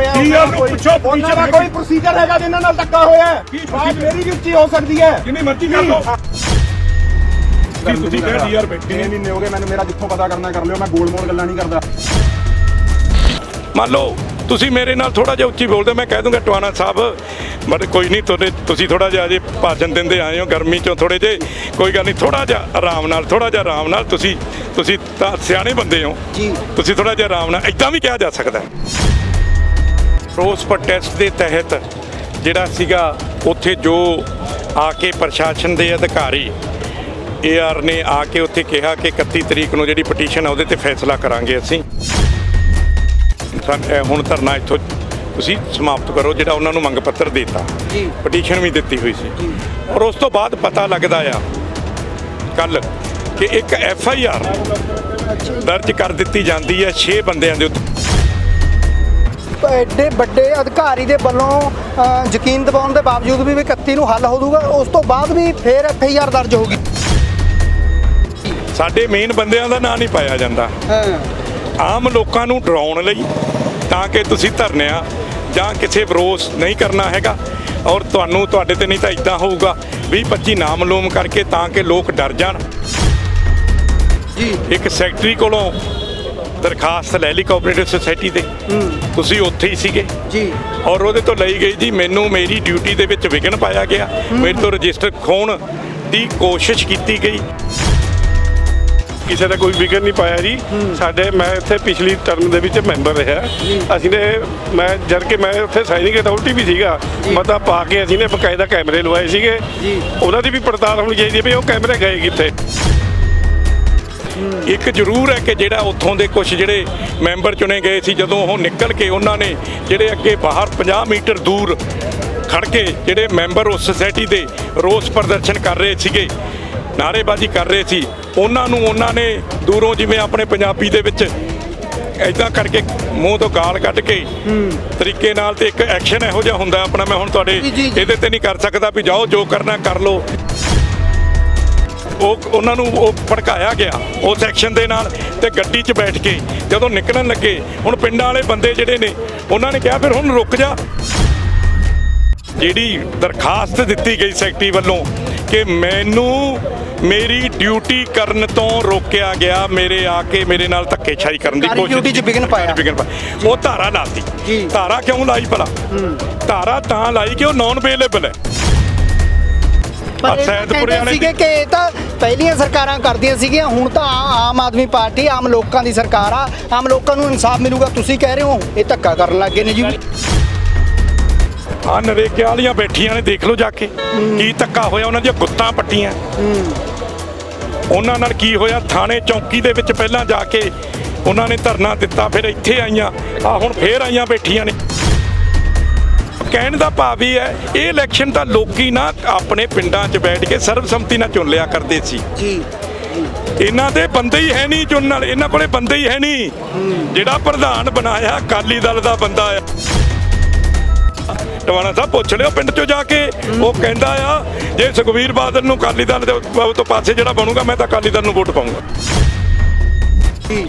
ਹੋਇਆ ਕੀ ਦਾ ਕੋਈ ਪੁੱਛੋ, ਉਹਨਾਂ ਦਾ। ਕੋਈ ਪ੍ਰੋਸੀਜਰ ਹੈਗਾ ਜਿਨ੍ਹਾਂ ਨਾਲ ਧੱਕਾ ਹੋਇਆ ਹੈ? ਕੀ ਬਾਤ? ਮੇਰੀ ਵੀ ਉੱਚੀ ਹੋ ਸਕਦੀ ਹੈ। ਜਿੰਨੀ ਮਰਜ਼ੀ ਕਰ ਲਓ। ਕੀ? ਤੁਸੀਂ ਕਹਿ ਡੀਆਰ ਬੈਠੇ ਕਿੰਨੇ ਮਹੀਨੇ ਹੋ ਗਏ ਮੈਨੂੰ ਮੇਰਾ ਜਿੱਥੋਂ ਪਤਾ ਕਰਨਾ ਕਰ ਲਿਓ ਮੈਂ ਗੋਲ ਮੋਲ ਗੱਲਾਂ ਨਹੀਂ ਕਰਦਾ। ਮੰਨ ਲਓ ਤੁਸੀਂ ਮੇਰੇ ਨਾਲ ਥੋੜਾ ਜਿਹਾ ਉੱਚੀ ਬੋਲਦੇ ਮੈਂ ਕਹਿ ਦੂੰਗਾ ਟਵਾਣਾ ਸਾਹਿਬ ਬਟ ਕੋਈ ਨਹੀਂ ਤੁਹਾਡੇ ਤੁਸੀਂ ਥੋੜਾ ਜਿਹਾ ਅਜੇ ਭਾਸ਼ਣ ਦਿੰਦੇ ਆਏ ਹੋ ਗਰਮੀ ਚੋਂ ਥੋੜੇ ਜੇ ਕੋਈ ਗੱਲ ਨਹੀਂ ਥੋੜਾ ਜਿਹਾ ਆਰਾਮ ਨਾਲ ਥੋੜਾ ਜਿਹਾ ਆਰਾਮ ਨਾਲ ਤੁਸੀਂ ਤੁਸੀਂ ਤਾਂ ਸਿਆਣੇ ਬੰਦੇ ਹੋ। ਜੀ। ਤੁਸੀਂ ਥੋੜਾ ਜਿਹਾ ਆਰਾਮ ਨਾਲ ਇਦਾਂ ਵੀ ਕਿਹਾ ਜਾ ਸਕਦਾ ਰੋਸ ਪ੍ਰੋਟੈਸਟ ਦੇ ਤਹਿਤ ਜਿਹੜਾ ਸੀਗਾ ਉੱਥੇ ਜੋ ਆ ਕੇ ਪ੍ਰਸ਼ਾਸਨ ਦੇ ਅਧਿਕਾਰੀ ਏਆਰ ਨੇ ਆ ਕੇ ਉੱਥੇ ਕਿਹਾ ਕਿ 31 ਤਰੀਕ ਨੂੰ ਜਿਹੜੀ ਪਟੀਸ਼ਨ ਆ ਉਹਦੇ ਤੇ ਫੈਸਲਾ ਕਰਾਂਗੇ ਅਸੀਂ। ਹੁਣ ਧਰਨਾ ਇੱਥੋਂ ਤੁਸੀਂ ਸਮਾਪਤ ਕਰੋ ਜਿਹੜਾ ਉਹਨਾਂ ਨੂੰ ਮੰਗ ਪੱਤਰ ਦਿੱਤਾ। ਜੀ। ਪਟੀਸ਼ਨ ਵੀ ਦਿੱਤੀ ਹੋਈ ਸੀ। ਔਰ ਉਸ ਤੋਂ ਬਾਅਦ ਪਤਾ ਲੱਗਦਾ ਆ ਕੱਲ ਕਿ ਇੱਕ ਐਫ ਆਈ ਆਰ ਦਰਜ ਕਰ ਦਿੱਤੀ ਜਾਂਦੀ ਹੈ 6 ਬੰਦਿਆਂ ਦੇ ਉੱਤੇ। ਐਡੇ ਵੱਡੇ ਅਧਿਕਾਰੀ ਦੇ ਵੱਲੋਂ ਯਕੀਨ ਦਿਵਾਉਣ ਦੇ ਬਾਵਜੂਦ ਵੀ ਵੀ 31 ਨੂੰ ਹੱਲ ਹੋ ਜਾਊਗਾ ਉਸ ਤੋਂ ਬਾਅਦ ਵੀ ਫੇਰ ਐਫ ਆਈ ਆਰ ਦਰਜ ਹੋਊਗੀ। ਸਾਡੇ ਮੇਨ ਬੰਦਿਆਂ ਦਾ ਨਾਂ ਨਹੀਂ ਪਾਇਆ ਜਾਂਦਾ। ਆਮ ਲੋਕਾਂ ਨੂੰ ਡਰਾਉਣ ਲਈ ਤਾਂ ਕਿ ਤੁਸੀਂ ਧਰਨਿਆ ਜਾਂ ਕਿਸੇ ਵਿਰੋਧ ਨਹੀਂ ਕਰਨਾ ਹੈਗਾ। ਔਰ ਤੁਹਾਨੂੰ ਤੁਹਾਡੇ ਤੇ ਨਹੀਂ ਤਾਂ ਇਦਾਂ ਹੋਊਗਾ 20 25 ਨਾਮ ਮਲੂਮ ਕਰਕੇ ਤਾਂ ਕਿ ਲੋਕ ਡਰ ਜਾਣ। ਜੀ। ਇੱਕ ਸੈਕਟਰੀ ਕੋਲੋਂ ਦਰਖਾਸਤ ਲੈ ਲਈ ਕੋਆਪਰੇਟਿਵ ਸੁਸਾਇਟੀ ਦੇ ਤੁਸੀਂ ਉੱਥੇ ਹੀ ਸੀਗੇ। ਜੀ। ਔਰ ਉਹਦੇ ਤੋਂ ਲਈ ਗਈ ਜੀ ਮੈਨੂੰ ਮੇਰੀ ਡਿਊਟੀ ਦੇ ਵਿੱਚ ਵਿਘਨ ਪਾਇਆ ਗਿਆ। ਮੇਰੇ ਤੋਂ ਰਜਿਸਟਰ ਖੋਣ ਦੀ ਕੋਸ਼ਿਸ਼ ਕੀਤੀ ਗਈ। ਕਿਸੇ ਦਾ ਕੋਈ ਵਿਗਨ ਨਹੀਂ ਪਾਇਆ ਜੀ। ਸਾਡੇ ਮੈਂ ਇੱਥੇ ਪਿਛਲੀ ਟਰਮ ਦੇ ਵਿੱਚ ਮੈਂਬਰ ਰਿਹਾ। ਅਸੀਂ ਨੇ ਮੈਂ ਜਦ ਕਿ ਮੈਂ ਉੱਥੇ ਸਾਈਨਿੰਗ ਅਥਾਰਟੀ ਵੀ ਸੀਗਾ। ਮਤਾ ਪਾ ਕੇ ਅਸੀਂ ਨੇ ਬਕਾਇਦਾ ਕੈਮਰੇ ਲਵਾਏ ਸੀਗੇ। ਉਹਨਾਂ ਦੀ ਵੀ ਪੜਤਾਲ ਹੋਣੀ ਚਾਹੀਦੀ ਹੈ ਵੀ ਉਹ ਕੈਮਰੇ ਗਏ ਕਿੱਥੇ। ਇੱਕ ਜ਼ਰੂਰ ਹੈ ਕਿ ਜਿਹੜਾ ਉੱਥੋਂ ਦੇ ਕੁਝ ਜਿਹੜੇ ਮੈਂਬਰ ਚੁਣੇ ਗਏ ਸੀ ਜਦੋਂ ਉਹ ਨਿਕਲ ਕੇ ਉਹਨਾਂ ਨੇ ਜਿਹੜੇ ਅੱਗੇ ਬਾਹਰ 50 ਮੀਟਰ ਦੂਰ ਖੜ ਕੇ ਜਿਹੜੇ ਮੈਂਬਰ ਉਸ ਸੁਸਾਇਟੀ ਦੇ ਰੋਸ ਪ੍ਰਦਰਸ਼ਨ ਕਰ ਰਹੇ ਸੀਗੇ ਨਾਅਰੇਬਾਜ਼ੀ ਕਰ ਰਹੇ ਸੀ ਉਹਨਾਂ ਨੂੰ ਉਹਨਾਂ ਨੇ ਦੂਰੋਂ ਜਿਵੇਂ ਆਪਣੇ ਪੰਜਾਬੀ ਦੇ ਵਿੱਚ ਐਦਾਂ ਕਰਕੇ ਮੂੰਹ ਤੋਂ ਗਾਲ ਕੱਢ ਕੇ ਤਰੀਕੇ ਨਾਲ ਤੇ ਇੱਕ ਐਕਸ਼ਨ ਇਹੋ ਜਿਹਾ ਹੁੰਦਾ ਆਪਣਾ ਮੈਂ ਹੁਣ ਤੁਹਾਡੇ। ਇਹਦੇ ਤੇ ਨਹੀਂ ਕਰ ਸਕਦਾ ਵੀ ਜਾਓ ਜੋ ਕਰਨਾ ਕਰ ਲਓ। ਉਹ ਉਹਨਾਂ ਨੂੰ ਉਹ ਭੜਕਾਇਆ ਗਿਆ ਉਹ ਸੈਕਸ਼ਨ ਦੇ ਨਾਲ ਤੇ ਗੱਡੀ 'ਚ ਬੈਠ ਕੇ ਜਦੋਂ ਨਿਕਲਣ ਲੱਗੇ ਹੁਣ ਪਿੰਡਾਂ ਵਾਲੇ ਬੰਦੇ ਜਿਹੜੇ ਨੇ ਉਹਨਾਂ ਨੇ ਕਿਹਾ ਫਿਰ ਹੁਣ ਰੁਕ ਜਾ। ਜਿਹੜੀ ਦਰਖਾਸਤ ਦਿੱਤੀ ਗਈ ਸੈਕਟਰੀ ਵੱਲੋਂ ਕਿ ਮੈਨੂੰ ਮੇਰੀ ਡਿਊਟੀ ਕਰਨ ਤੋਂ ਰੋਕਿਆ ਗਿਆ ਮੇਰੇ ਆ ਕੇ ਮੇਰੇ ਨਾਲ ਧੱਕੇਸ਼ਾਹੀ ਕਰਨ ਦੀ ਕੋਸ਼ਿਸ਼ duty 'ਚ ਵਿਘਨ ਪਾਇਆ। ਉਹ ਧਾਰਾ ਲਾਤੀ। ਧਾਰਾ ਕਿਉਂ ਲਾਈ ਭਲਾ? ਧਾਰਾ ਤਾਂ ਲਾਈ ਕਿ ਉਹ ਨਾਨ ਅਵੇਲੇਬਲ ਹੈ। ਪਰ ਸੈਦਪੁਰੇ ਕਹਿੰਦੇ ਵਾਲੇ ਸੀਗੇ ਕਿ ਇਹ ਤਾਂ ਪਹਿਲੀਆਂ ਸਰਕਾਰਾਂ ਕਰਦੀਆਂ ਸੀਗੀਆਂ ਹੁਣ ਤਾਂ ਆਮ ਆਦਮੀ ਪਾਰਟੀ ਆਮ ਲੋਕਾਂ ਦੀ ਸਰਕਾਰ ਆ। ਆਮ ਲੋਕਾਂ ਨੂੰ ਇਨਸਾਫ ਮਿਲੂਗਾ ਤੁਸੀਂ ਕਹਿ ਰਹੇ ਹੋ ਇਹ ਧੱਕਾ ਕਰਨ ਲੱਗੇ ਨੇ ਜੀ। ਆ ਨਰੇਕੇ ਵਾਲੀਆਂ ਬੈਠੀਆਂ ਨੇ ਦੇਖ ਲਓ ਜਾ ਕੇ ਕੀ ਧੱਕਾ ਹੋਇਆ ਉਹਨਾਂ ਦੀਆਂ ਗੁੱਤਾਂ ਪੱਟੀਆਂ। ਉਹਨਾਂ ਨਾਲ ਕੀ ਹੋਇਆ ਥਾਣੇ ਚੌਂਕੀ ਦੇ ਵਿੱਚ ਪਹਿਲਾਂ ਜਾ ਕੇ ਉਹਨਾਂ ਨੇ ਧਰਨਾ ਦਿੱਤਾ ਫਿਰ ਇੱਥੇ ਆਈਆਂ ਆ ਹੁਣ ਫੇਰ ਆਈਆਂ ਬੈਠੀਆਂ ਨੇ। ਕਹਿਣ ਦਾ ਭਾਵ ਇਹ ਹੈ ਇਹ ਇਲੈਕਸ਼ਨ ਤਾਂ ਲੋਕੀ ਨਾ ਆਪਣੇ ਪਿੰਡਾਂ 'ਚ ਬੈਠ ਕੇ ਸਰਬਸੰਮਤੀ ਨਾਲ ਚੁਣ ਲਿਆ ਕਰਦੇ ਸੀ। ਜੀ। ਇਹਨਾਂ ਦੇ ਬੰਦੇ ਹੀ ਹੈ ਨਹੀਂ ਚੁਣਨ ਵਾਲੇ ਇਹਨਾਂ ਕੋਲੇ ਬੰਦੇ ਹੀ ਹੈ ਨਹੀਂ। ਜਿਹੜਾ ਪ੍ਰਧਾਨ ਬਣਾਇਆ ਅਕਾਲੀ ਦਲ ਦਾ ਬੰਦਾ ਆ। ਟਵਾਣਾ ਸਾਹਿਬ ਪੁੱਛ ਲਿਓ ਪਿੰਡ ਚੋਂ ਜਾ ਕੇ। ਉਹ ਕਹਿੰਦਾ ਆ ਜੇ ਸੁਖਵੀਰ ਬਾਦਲ ਨੂੰ ਅਕਾਲੀ ਦਲ ਦੇ ਤੋਂ ਪਾਸੇ ਜਿਹੜਾ ਬਣੂਗਾ ਮੈਂ ਤਾਂ ਅਕਾਲੀ ਦਲ ਨੂੰ ਵੋਟ ਪਾਉਂਗਾ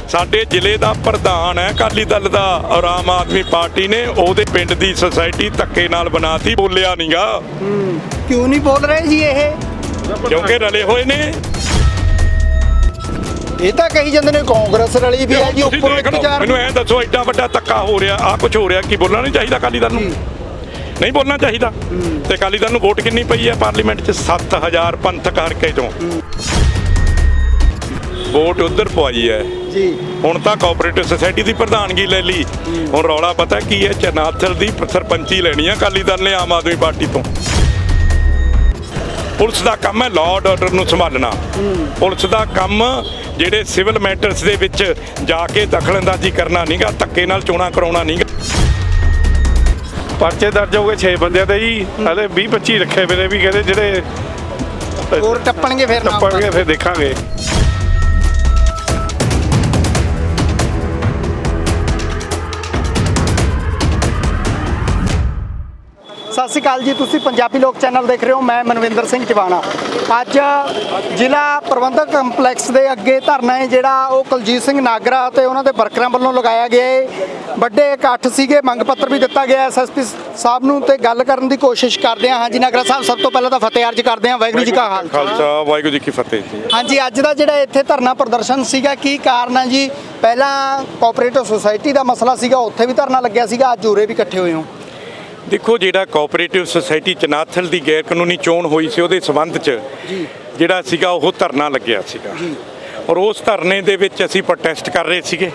ਸਾਡੇ ਜ਼ਿਲ੍ਹੇ ਦਾ ਪ੍ਰਧਾਨ ਹੈ ਅਕਾਲੀ ਦਲ ਦਾ। ਔਰ ਆਮ ਆਦਮੀ ਪਾਰਟੀ ਨੇ ਉਹਦੇ ਪਿੰਡ ਦੀ ਸੁਸਾਇਟੀ ਧੱਕੇ ਨਾਲ ਬਣਾਤੀ ਬੋਲਿਆ ਨਹੀਂਗਾ ਕਿਉਂ ਨਹੀਂ ਬੋਲ ਰਹੇ ਜੀ ਇਹ? ਕਿਉਂਕਿ ਰਲੇ ਹੋਏ ਨੇ। ਇਹ ਤਾਂ ਕਹੀ ਜਾਂਦੇ ਨੇ ਕਾਂਗਰਸ ਰਲੀ ਵੀ ਹੈ ਜੀ ਉੱਪਰੋਂ ਲਓ, ਇੰਤਜ਼ਾਰ ਮੈਨੂੰ ਐਂ ਦੱਸੋ ਐਡਾ ਵੱਡਾ ਧੱਕਾ ਹੋ ਰਿਹਾ ਆ ਕੁਝ ਹੋ ਰਿਹਾ ਕੀ ਬੋਲਣਾ ਨਹੀਂ ਚਾਹੀਦਾ ਅਕਾਲੀ ਦਲ ਨੂੰ? ਨਹੀਂ ਬੋਲਣਾ ਚਾਹੀਦਾ। ਤੇ ਅਕਾਲੀ ਦਲ ਨੂੰ ਵੋਟ ਕਿੰਨੀ ਪਈ ਹੈ ਪਾਰਲੀਮੈਂਟ 'ਚ? 7000 ਪੰਥਕ ਹਰਕੇ ਚੋਂ। ਵੋਟ ਉਧਰ ਪਵਾਈ ਹੈ। ਜੀ। ਹੁਣ ਤਾਂ ਕੋਆਪਰੇਟਿਵ ਸੁਸਾਇਟੀ ਦੀ ਪ੍ਰਧਾਨਗੀ ਲੈ ਲਈ। ਹੁਣ ਰੌਲਾ ਪਤਾ ਕੀ ਹੈ? ਚਨਾਥਲ ਦੀ ਸਰਪੰਚੀ ਲੈਣੀ ਆ ਅਕਾਲੀ ਦਲ ਨੇ ਆਮ ਆਦਮੀ ਪਾਰਟੀ ਤੋਂ। ਪੁਲਿਸ ਦਾ ਕੰਮ ਹੈ ਲਾਅ ਆਰਡਰ ਨੂੰ ਸੰਭਾਲਣਾ। ਪੁਲਿਸ ਦਾ ਕੰਮ ਜਿਹੜੇ ਸਿਵਲ ਮੈਟਰਸ ਦੇ ਵਿੱਚ ਜਾ ਕੇ ਦਖਲਅੰਦਾਜ਼ੀ ਕਰਨਾ ਨਹੀਂਗਾ ਧੱਕੇ ਨਾਲ ਚੋਣਾਂ ਕਰਾਉਣਾ ਨਹੀਂਗਾ ਪਰਚੇ ਦਰਜ ਹੋ ਗਏ 6 ਬੰਦਿਆਂ ਦੇ ਜੀ। ਹਲੇ 20 25 ਰੱਖੇ ਵੇਲੇ ਵੀ ਕਹਿੰਦੇ ਜਿਹੜੇ ਹੋਰ ਟੱਪਣਗੇ ਫਿਰ ਨਾ ਟੱਪਣਗੇ ਫਿਰ ਦੇਖਾਂਗੇ। ਸਤਿ ਸ਼੍ਰੀ ਅਕਾਲ ਜੀ ਤੁਸੀਂ ਪੰਜਾਬੀ ਲੋਕ ਚੈਨਲ ਦੇਖ ਰਹੇ ਹੋ ਮੈਂ ਮਨਵਿੰਦਰ ਸਿੰਘ ਟਿਵਾਣਾ ਅੱਜ ਜ਼ਿਲ੍ਹਾ ਪ੍ਰਬੰਧਕ ਕੰਪਲੈਕਸ ਦੇ ਅੱਗੇ ਧਰਨਾ ਹੈ ਜਿਹੜਾ ਉਹ ਕੁਲਜੀਤ ਸਿੰਘ ਨਾਗਰਾ ਤੇ ਉਹਨਾਂ ਦੇ ਵਰਕਰਾਂ ਵੱਲੋਂ ਲਗਾਇਆ ਗਿਆ ਹੈ। ਵੱਡੇ ਇਕੱਠ ਸੀਗੇ ਮੰਗ ਪੱਤਰ ਵੀ ਦਿੱਤਾ ਗਿਆ ਐਸਐਸਪੀ ਸਾਹਿਬ ਨੂੰ ਤੇ ਗੱਲ ਕਰਨ ਦੀ ਕੋਸ਼ਿਸ਼ ਕਰਦੇ ਹਾਂ। ਹਾਂਜੀ ਨਾਗਰਾ ਸਾਹਿਬ ਸਭ ਤੋਂ ਪਹਿਲਾਂ ਤਾਂ ਫਤਿਹ ਅਰਜ ਕਰਦੇ ਹਾਂ। ਵਾਹਿਗੁਰੂ ਜੀ ਕਾ ਖਾਲਸਾ। ਖਾਲਸਾ ਵਾਹਿਗੁਰੂ ਜੀ ਕੀ ਫਤਿਹ ਜੀ। ਹਾਂਜੀ ਅੱਜ ਦਾ ਜਿਹੜਾ ਇੱਥੇ ਧਰਨਾ ਪ੍ਰਦਰਸ਼ਨ ਸੀਗਾ ਕੀ ਕਾਰਨ ਹੈ ਜੀ? ਪਹਿਲਾਂ ਕੋਆਪਰੇਟਿਵ ਸੁਸਾਇਟੀ ਦਾ ਮਸਲਾ ਸੀਗਾ ਉੱਥੇ ਵੀ ਧਰਨਾ ਲੱਗਿਆ ਸੀਗਾ ਅੱਜ ਉਰੇ ਵੀ ਇਕੱਠੇ ਹੋਏ ਹੋ। ਦੇਖੋ ਜਿਹੜਾ ਕੋਆਪਰੇਟਿਵ ਸੁਸਾਇਟੀ ਚਨਾਥਲ ਦੀ ਗੈਰ ਕਾਨੂੰਨੀ ਚੋਣ ਹੋਈ ਸੀ ਉਹਦੇ ਸਬੰਧ 'ਚ ਜਿਹੜਾ ਸੀਗਾ ਉਹ ਧਰਨਾ ਲੱਗਿਆ ਸੀਗਾ। ਔਰ ਉਸ ਧਰਨੇ ਦੇ ਵਿੱਚ ਅਸੀਂ ਪ੍ਰੋਟੈਸਟ ਕਰ ਰਹੇ ਸੀਗੇ।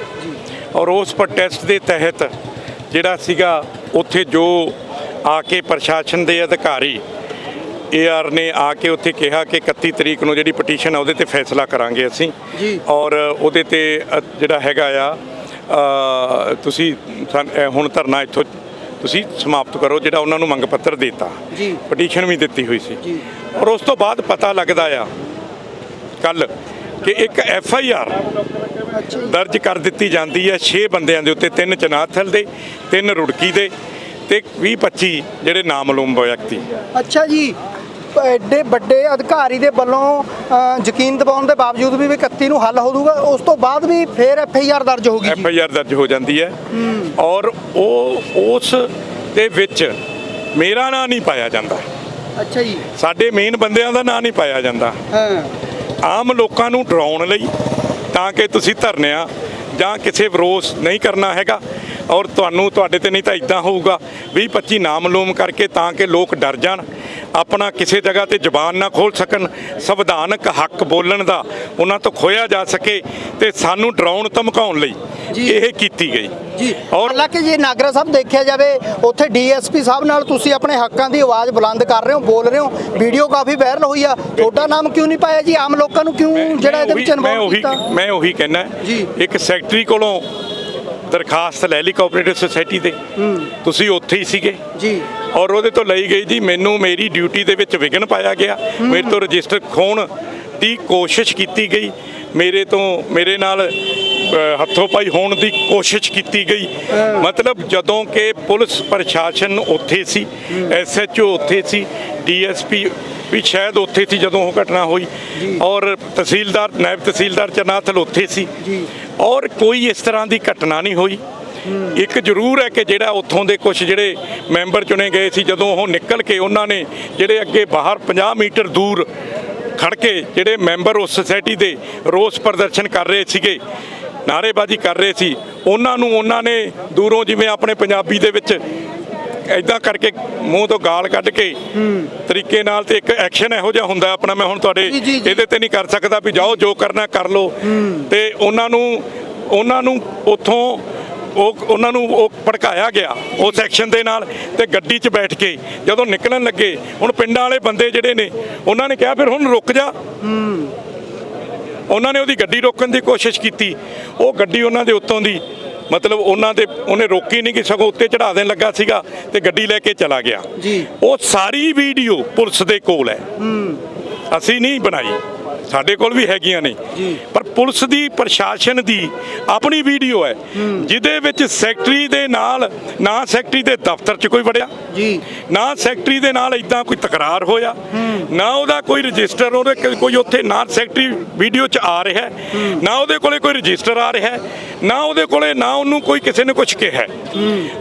ਔਰ ਉਸ ਪ੍ਰੋਟੈਸਟ ਦੇ ਤਹਿਤ ਜਿਹੜਾ ਸੀਗਾ ਉੱਥੇ ਜੋ ਆ ਕੇ ਪ੍ਰਸ਼ਾਸਨ ਦੇ ਅਧਿਕਾਰੀ ਏਆਰ ਨੇ ਆ ਕੇ ਉੱਥੇ ਕਿਹਾ ਕਿ 31 ਤਰੀਕ ਨੂੰ ਜਿਹੜੀ ਪਟੀਸ਼ਨ ਆ ਉਹਦੇ ਤੇ ਫੈਸਲਾ ਕਰਾਂਗੇ ਅਸੀਂ। ਔਰ ਉਹਦੇ ਤੇ ਜਿਹੜਾ ਹੈਗਾ ਆ ਤੁਸੀਂ ਹੁਣ ਧਰਨਾ ਇੱਥੋਂ ਤੁਸੀਂ ਸਮਾਪਤ ਕਰੋ ਜਿਹੜਾ ਉਹਨਾਂ ਨੂੰ ਮੰਗ ਪੱਤਰ ਦਿੱਤਾ। ਜੀ। ਪਟੀਸ਼ਨ ਵੀ ਦਿੱਤੀ ਹੋਈ ਸੀ। ਜੀ। ਔਰ ਉਸ ਤੋਂ ਬਾਅਦ ਪਤਾ ਲੱਗਦਾ ਆ ਕੱਲ ਕਿ ਇੱਕ ਐਫ ਆਈ ਆਰ ਦਰਜ ਕਰ ਦਿੱਤੀ ਜਾਂਦੀ ਹੈ 6 ਬੰਦਿਆਂ ਦੇ ਉੱਤੇ ਤਿੰਨ ਚਨਾਥਲ ਦੇ ਤਿੰਨ ਰੁੜਕੀ ਦੇ ਤੇ 20 25 ਜਿਹੜੇ ਨਾਮਲੂਮ ਵਿਅਕਤੀ। ਅੱਛਾ ਜੀ। ਐਡੇ ਵੱਡੇ ਅਧਿਕਾਰੀ ਦੇ ਵੱਲੋਂ ਯਕੀਨ ਦਿਵਾਉਣ ਦੇ ਬਾਵਜੂਦ ਵੀ ਵੀ 31 ਨੂੰ ਹੱਲ ਹੋ ਜਾਊਗਾ ਉਸ ਤੋਂ ਬਾਅਦ ਵੀ ਫੇਰ ਐਫ ਆਈ ਆਰ ਦਰਜ ਹੋਗੀ ਐਫ ਆਈ ਆਰ ਦਰਜ ਹੋ ਜਾਂਦੀ ਹੈ। ਔਰ ਉਹ ਉਸ ਦੇ ਵਿੱਚ ਮੇਰਾ ਨਾਂ ਨਹੀਂ ਪਾਇਆ ਜਾਂਦਾ। ਅੱਛਾ ਜੀ। ਸਾਡੇ ਮੇਨ ਬੰਦਿਆਂ ਦਾ ਨਾਂ ਨਹੀਂ ਪਾਇਆ ਜਾਂਦਾ। ਹਾਂ। ਆਮ ਲੋਕਾਂ ਨੂੰ ਡਰਾਉਣ ਲਈ ਤਾਂ ਕਿ ਤੁਸੀਂ ਧਰਨਿਆ ਜਾਂ ਕਿਸੇ ਵਿਰੋਧ ਨਹੀਂ ਕਰਨਾ ਹੈਗਾ। ਔਰ ਤੁਹਾਨੂੰ ਤੁਹਾਡੇ ਤੇ ਨਹੀਂ ਤਾਂ ਇਦਾਂ ਹੋਊਗਾ 20 25 ਨਾਮਲੂਮ ਕਰਕੇ ਤਾਂ ਕਿ ਲੋਕ ਡਰ ਜਾਣ। ਆਪਣਾ ਕਿਸੇ ਜਗ੍ਹਾ ਤੇ ਜ਼ੁਬਾਨ ਨਾ ਖੋਲ ਸਕਣ ਸੰਵਿਧਾਨਕ ਹੱਕ ਬੋਲਣ ਦਾ ਉਹਨਾਂ ਤੋਂ ਖੋਇਆ ਜਾ ਸਕੇ ਤੇ ਸਾਨੂੰ ਡਰਾਉਣ ਧਮਕਾਉਣ ਲਈ। ਇਹ ਕੀਤੀ ਗਈ। ਜੀ ਔਰ ਹਾਲਾਂਕਿ ਜੇ ਨਾਗਰਾ ਸਾਹਿਬ ਦੇਖਿਆ ਜਾਵੇ ਉੱਥੇ ਡੀਐਸਪੀ ਸਾਹਿਬ ਨਾਲ ਤੁਸੀਂ ਆਪਣੇ ਹੱਕਾਂ ਦੀ ਆਵਾਜ਼ ਬੁਲੰਦ ਕਰ ਰਹੇ ਹੋ ਬੋਲ ਰਹੇ ਹੋ ਵੀਡੀਓ ਕਾਫੀ ਵਾਇਰਲ ਹੋਈ ਆ। ਤੁਹਾਡਾ ਨਾਮ ਕਿਉਂ ਨਹੀਂ ਪਾਇਆ ਜੀ? ਆਮ ਲੋਕਾਂ ਨੂੰ ਕਿਉਂ ਜਿਹੜਾ ਇਹਦੇ ਵਿੱਚ ਮੈਂ ਇਨਵੋਲਵ ਉਹੀ ਕੀਤਾ? ਮੈਂ ਉਹੀ ਕਹਿਣਾ। ਜੀ। ਇੱਕ ਸੈਕਟਰੀ ਕੋਲੋਂ ਦਰਖਾਸਤ ਲੈ ਲਈ ਕੋਆਪਰੇਟਿਵ ਸੁਸਾਇਟੀ ਦੇ ਤੁਸੀਂ ਉੱਥੇ ਹੀ ਸੀਗੇ। ਜੀ। ਔਰ ਉਹਦੇ ਤੋਂ ਲਈ ਗਈ ਜੀ ਮੈਨੂੰ ਮੇਰੀ ਡਿਊਟੀ ਦੇ ਵਿੱਚ ਵਿਘਨ ਪਾਇਆ ਗਿਆ। ਮੇਰੇ ਤੋਂ ਰਜਿਸਟਰ ਖੋਣ ਦੀ ਕੋਸ਼ਿਸ਼ ਕੀਤੀ ਗਈ। ਮੇਰੇ ਤੋਂ ਮੇਰੇ ਨਾਲ ਹੱਥੋਂ ਪਾਈ ਹੋਣ ਦੀ ਕੋਸ਼ਿਸ਼ ਕੀਤੀ ਗਈ। ਮਤਲਬ ਜਦੋਂ ਕਿ ਪੁਲਿਸ ਪ੍ਰਸ਼ਾਸਨ ਉੱਥੇ ਸੀ ਐਸਐਚਓ ਉੱਥੇ ਸੀ ਡੀਐਸਪੀ ਵੀ ਸ਼ਾਇਦ ਉੱਥੇ ਸੀ ਜਦੋਂ ਉਹ ਘਟਨਾ ਹੋਈ। ਔਰ ਤਹਿਸੀਲਦਾਰ ਨਾਇਬ ਤਹਿਸੀਲਦਾਰ ਚਰਨਾਥਲ ਉੱਥੇ ਸੀ। ਔਰ ਕੋਈ ਇਸ ਤਰ੍ਹਾਂ ਦੀ ਘਟਨਾ ਨਹੀਂ ਹੋਈ। ਇੱਕ ਜ਼ਰੂਰ ਹੈ ਕਿ ਜਿਹੜਾ ਉੱਥੋਂ ਦੇ ਕੁਝ ਜਿਹੜੇ ਮੈਂਬਰ ਚੁਣੇ ਗਏ ਸੀ ਜਦੋਂ ਉਹ ਨਿਕਲ ਕੇ ਉਹਨਾਂ ਨੇ ਜਿਹੜੇ ਅੱਗੇ ਬਾਹਰ 50 ਮੀਟਰ ਦੂਰ ਖੜ ਕੇ ਜਿਹੜੇ ਮੈਂਬਰ ਉਸ ਸੁਸਾਇਟੀ ਦੇ ਰੋਸ ਪ੍ਰਦਰਸ਼ਨ ਕਰ ਰਹੇ ਸੀਗੇ ਨਾਅਰੇਬਾਜ਼ੀ ਕਰ ਰਹੇ ਸੀ। ਉਹਨਾਂ ਨੂੰ ਉਹਨਾਂ ਨੇ ਦੂਰੋਂ ਜਿਵੇਂ ਆਪਣੇ ਪੰਜਾਬੀ ਦੇ ਵਿੱਚ ਐਦਾਂ ਕਰਕੇ ਮੂੰਹ ਤੋਂ ਗਾਲ ਕੱਢ ਕੇ ਤਰੀਕੇ ਨਾਲ ਤੇ ਇੱਕ ਐਕਸ਼ਨ ਇਹੋ ਜਿਹਾ ਹੁੰਦਾ ਆਪਣਾ ਮੈਂ ਹੁਣ ਤੁਹਾਡੇ। ਇਹਦੇ ਤੇ ਨਹੀਂ ਕਰ ਸਕਦਾ ਵੀ ਜਾਓ ਜੋ ਕਰਨਾ ਕਰ ਲਓ। ਤੇ ਉਹਨਾਂ ਨੂੰ ਉਹਨਾਂ ਨੂੰ ਉੱਥੋਂ ਉਹ ਉਹਨਾਂ ਨੂੰ ਉਹ ਭੜਕਾਇਆ ਗਿਆ ਉਹ ਸੈਕਸ਼ਨ ਦੇ ਨਾਲ ਤੇ ਗੱਡੀ 'ਚ ਬੈਠ ਕੇ ਜਦੋਂ ਨਿਕਲਣ ਲੱਗੇ ਹੁਣ ਪਿੰਡਾਂ ਵਾਲੇ ਬੰਦੇ ਜਿਹੜੇ ਨੇ ਉਹਨਾਂ ਨੇ ਕਿਹਾ ਫਿਰ ਹੁਣ ਰੁਕ ਜਾ। ਉਹਨਾਂ ਨੇ ਉਹਦੀ ਗੱਡੀ ਰੋਕਣ ਦੀ ਕੋਸ਼ਿਸ਼ ਕੀਤੀ। ਉਹ ਗੱਡੀ ਉਹਨਾਂ ਦੇ ਉੱਤੋਂ ਦੀ ਮਤਲਬ ਉਹਨਾਂ ਦੇ ਉਹਨੇ ਰੋਕੀ ਨਹੀਂ ਕਿ ਸਗੋਂ ਉੱਤੇ ਚੜਾ ਦੇਣ ਲੱਗਾ ਸੀਗਾ ਤੇ ਗੱਡੀ ਲੈ ਕੇ ਚਲਾ ਗਿਆ। ਜੀ। ਉਹ ਸਾਰੀ ਵੀਡੀਓ ਪੁਲਿਸ ਦੇ ਕੋਲ ਹੈ। ਅਸੀਂ ਨਹੀਂ ਬਣਾਈ। ਸਾਡੇ ਕੋਲ ਵੀ ਹੈਗੀਆਂ ਨੇ। ਪਰ ਪੁਲਿਸ ਦੀ ਪ੍ਰਸ਼ਾਸਨ ਦੀ ਆਪਣੀ ਵੀਡੀਓ ਹੈ ਜਿਹਦੇ ਵਿੱਚ ਸੈਕਟਰੀ ਦੇ ਨਾਲ ਨਾ ਸੈਕਟਰੀ ਦੇ ਦਫ਼ਤਰ 'ਚ ਕੋਈ ਵੜਿਆ ਜੀ। ਨਾ ਸੈਕਟਰੀ ਦੇ ਨਾਲ ਇਦਾਂ ਕੋਈ ਤਕਰਾਰ ਹੋਇਆ ਨਾ ਉਹਦਾ ਕੋਈ ਰਜਿਸਟਰ ਉਹਦੇ ਕੋਈ ਉੱਥੇ ਨਾ ਸੈਕਟਰੀ ਵੀਡੀਓ 'ਚ ਆ ਰਿਹਾ ਨਾ ਉਹਦੇ ਕੋਲੇ ਕੋਈ ਰਜਿਸਟਰ ਆ ਰਿਹਾ ਨਾ ਉਹਦੇ ਕੋਲੇ ਨਾ ਉਹਨੂੰ ਕੋਈ ਕਿਸੇ ਨੇ ਕੁਝ ਕਿਹਾ ਹੈ।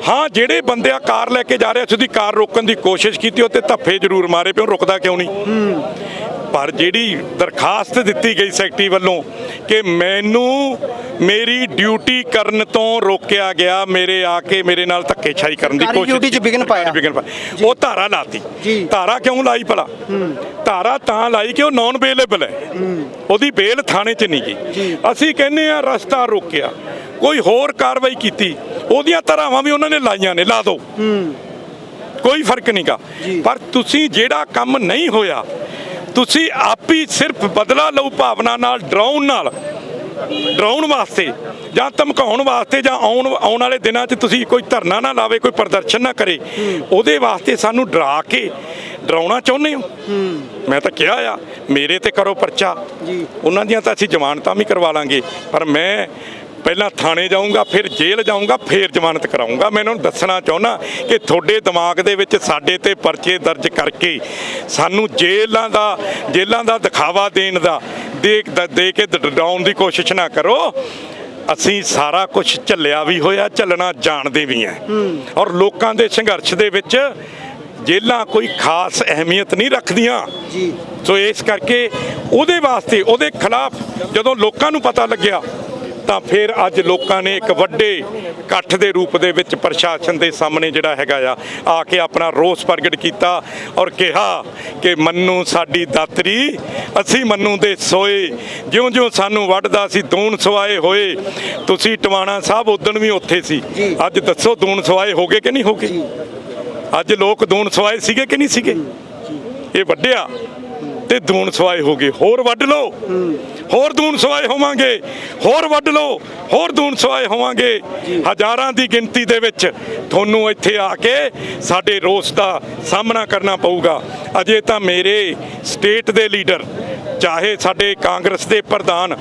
ਹਾਂ। ਜਿਹੜੇ ਬੰਦਿਆ ਕਾਰ ਲੈ ਕੇ ਜਾ ਰਿਹਾ ਸੀ ਉਹਦੀ ਕਾਰ ਰੋਕਣ ਦੀ ਕੋਸ਼ਿਸ਼ ਕੀਤੀ ਉਹ ਤੇ ਧੱਫੇ ਜ਼ਰੂਰ ਮਾਰੇ ਪਿਓ ਰੁਕਦਾ ਕਿਉਂ ਨਹੀਂ? ਪਰ ਜਿਹੜੀ ਦਰਖਾਸਤ ਦਿੱਤੀ ਗਈ ਸੈਕਟਰੀ ਵੱਲੋਂ ਕਿ ਮੈਨੂੰ ਮੇਰੀ ਡਿਊਟੀ ਕਰਨ ਤੋਂ ਰੋਕਿਆ ਗਿਆ ਮੇਰੇ ਆ ਕੇ ਮੇਰੇ ਨਾਲ ਧੱਕੇਸ਼ਾਹੀ ਕਰਨ ਦੀ ਕੋਸ਼ਿਸ਼ ਡਿਊਟੀ 'ਚ ਵਿਘਨ ਪਾਇਆ। ਉਹ ਧਾਰਾ ਲਾਤੀ। ਧਾਰਾ ਕਿਉਂ ਲਾਈ ਭਲਾ? ਧਾਰਾ ਤਾਂ ਲਾਈ ਕਿ ਉਹ ਨਾਨ ਬੇਲੇਬਲ ਹੈ। ਉਹਦੀ ਬੇਲ ਥਾਣੇ 'ਚ ਨਹੀਂ ਗਈ। ਅਸੀਂ ਕਹਿੰਨੇ ਆ ਰਸਤਾ ਰੋਕਿਆ। ਕੋਈ ਹੋਰ ਕਾਰਵਾਈ ਕੀਤੀ। ਉਹਦੀਆਂ ਧਾਰਾਵਾਂ ਵੀ ਉਹਨਾਂ ਨੇ ਲਾਈਆਂ ਨੇ ਲਾ ਦਿਓ। ਕੋਈ ਫ਼ਰਕ ਨਹੀਂਗਾ ਪਰ ਤੁਸੀਂ ਜਿਹੜਾ ਕੰਮ ਨਹੀਂ ਹੋਇਆ ਤੁਸੀਂ ਆਪ ਹੀ ਸਿਰਫ ਬਦਲਾ ਲਓ ਭਾਵਨਾ ਨਾਲ ਡਰਾਉਣ ਨਾਲ ਡਰਾਉਣ ਵਾਸਤੇ ਜਾਂ ਧਮਕਾਉਣ ਵਾਸਤੇ ਜਾਂ ਆਉਣ ਆਉਣ ਵਾਲੇ ਦਿਨਾਂ 'ਚ ਤੁਸੀਂ ਕੋਈ ਧਰਨਾ ਨਾ ਲਾਵੇ ਕੋਈ ਪ੍ਰਦਰਸ਼ਨ ਨਾ ਕਰੇ ਉਹਦੇ ਵਾਸਤੇ ਸਾਨੂੰ ਡਰਾ ਕੇ ਡਰਾਉਣਾ ਚਾਹੁੰਦੇ ਹੋ ਮੈਂ ਤਾਂ ਕਿਹਾ ਆ ਮੇਰੇ ਤੇ ਕਰੋ ਪਰਚਾ ਜੀ। ਉਹਨਾਂ ਦੀਆਂ ਤਾਂ ਅਸੀਂ ਜ਼ਮਾਨਤਾਂ ਵੀ ਕਰਵਾ ਲਾਂਗੇ ਪਰ ਮੈਂ ਪਹਿਲਾਂ ਥਾਣੇ ਜਾਊਂਗਾ ਫਿਰ ਜੇਲ੍ਹ ਜਾਊਂਗਾ ਫਿਰ ਜ਼ਮਾਨਤ ਕਰਾਊਂਗਾ। ਮੈਂ ਇਹਨਾਂ ਨੂੰ ਦੱਸਣਾ ਚਾਹੁੰਦਾ ਕਿ ਤੁਹਾਡੇ ਦਿਮਾਗ ਦੇ ਵਿੱਚ ਸਾਡੇ ਤੇ ਪਰਚੇ ਦਰਜ ਕਰਕੇ ਸਾਨੂੰ ਜੇਲ੍ਹਾਂ ਦਾ ਜੇਲ੍ਹਾਂ ਦਾ ਦਿਖਾਵਾ ਦੇਣ ਦਾ ਦੇ ਦੇ ਕੇ ਡਰਾਉਣ ਦੀ ਕੋਸ਼ਿਸ਼ ਨਾ ਕਰੋ। ਅਸੀਂ ਸਾਰਾ ਕੁਝ ਝੱਲਿਆ ਵੀ ਹੋਇਆ ਝੱਲਣਾ ਜਾਣਦੇ ਵੀ ਹਾਂ। ਔਰ ਲੋਕਾਂ ਦੇ ਸੰਘਰਸ਼ ਦੇ ਵਿੱਚ ਜੇਲ੍ਹਾਂ ਕੋਈ ਖਾਸ ਅਹਿਮੀਅਤ ਨਹੀਂ ਰੱਖਦੀਆਂ। ਜੀ। ਸੋ ਇਸ ਕਰਕੇ ਉਹਦੇ ਵਾਸਤੇ ਉਹਦੇ ਖਿਲਾਫ ਜਦੋਂ ਲੋਕਾਂ ਨੂੰ ਪਤਾ ਲੱਗਿਆ ਤਾਂ ਫਿਰ ਅੱਜ ਲੋਕਾਂ ਨੇ ਇੱਕ ਵੱਡੇ ਇਕੱਠ ਦੇ ਰੂਪ ਦੇ ਵਿੱਚ ਪ੍ਰਸ਼ਾਸਨ ਦੇ ਸਾਹਮਣੇ ਜਿਹੜਾ ਹੈਗਾ ਆ ਆ ਕੇ ਆਪਣਾ ਰੋਸ ਪ੍ਰਗਟ ਕੀਤਾ ਔਰ ਕਿਹਾ ਕਿ ਮੰਨੂ ਸਾਡੀ ਦਾਤਰੀ ਅਸੀਂ ਮੰਨੂ ਦੇ ਸੋਏ। ਜਿਉਂ-ਜਿਉਂ ਸਾਨੂੰ ਵੱਢਦਾ ਸੀ ਦੂਣ ਸਵਾਏ ਹੋਏ। ਤੁਸੀਂ ਟਵਾਣਾ ਸਾਹਿਬ ਉਦਣ ਵੀ ਉੱਥੇ ਸੀ। ਅੱਜ ਦੱਸੋ ਦੂਣ ਸਵਾਏ ਹੋਗੇ ਕਿ ਨਹੀਂ ਹੋਗੇ ਅੱਜ ਲੋਕ ਦੂਣ ਸਵਾਏ ਸੀਗੇ ਕਿ ਨਹੀਂ ਸੀਗੇ? ਇਹ ਵੱਢਿਆ। ਤੇ ਦੂਣ ਸਵਾਏ ਹੋ ਗਏ। ਹੋਰ ਵੱਢ ਲਓ। ਹੋਰ ਦੂਣ ਸਵਾਏ ਹੋਵਾਂਗੇ। ਹੋਰ ਵੱਢ ਲਓ। ਹੋਰ ਦੂਣ ਸਵਾਏ ਹੋਵਾਂਗੇ। ਹਜ਼ਾਰਾਂ ਦੀ ਗਿਣਤੀ ਦੇ ਵਿੱਚ ਤੁਹਾਨੂੰ ਇੱਥੇ ਆ ਕੇ ਸਾਡੇ ਰੋਸ ਦਾ ਸਾਹਮਣਾ ਕਰਨਾ ਪਊਗਾ। ਅਜੇ ਤਾਂ ਮੇਰੇ ਸਟੇਟ ਦੇ ਲੀਡਰ, ਚਾਹੇ ਸਾਡੇ ਕਾਂਗਰਸ ਦੇ ਪ੍ਰਧਾਨ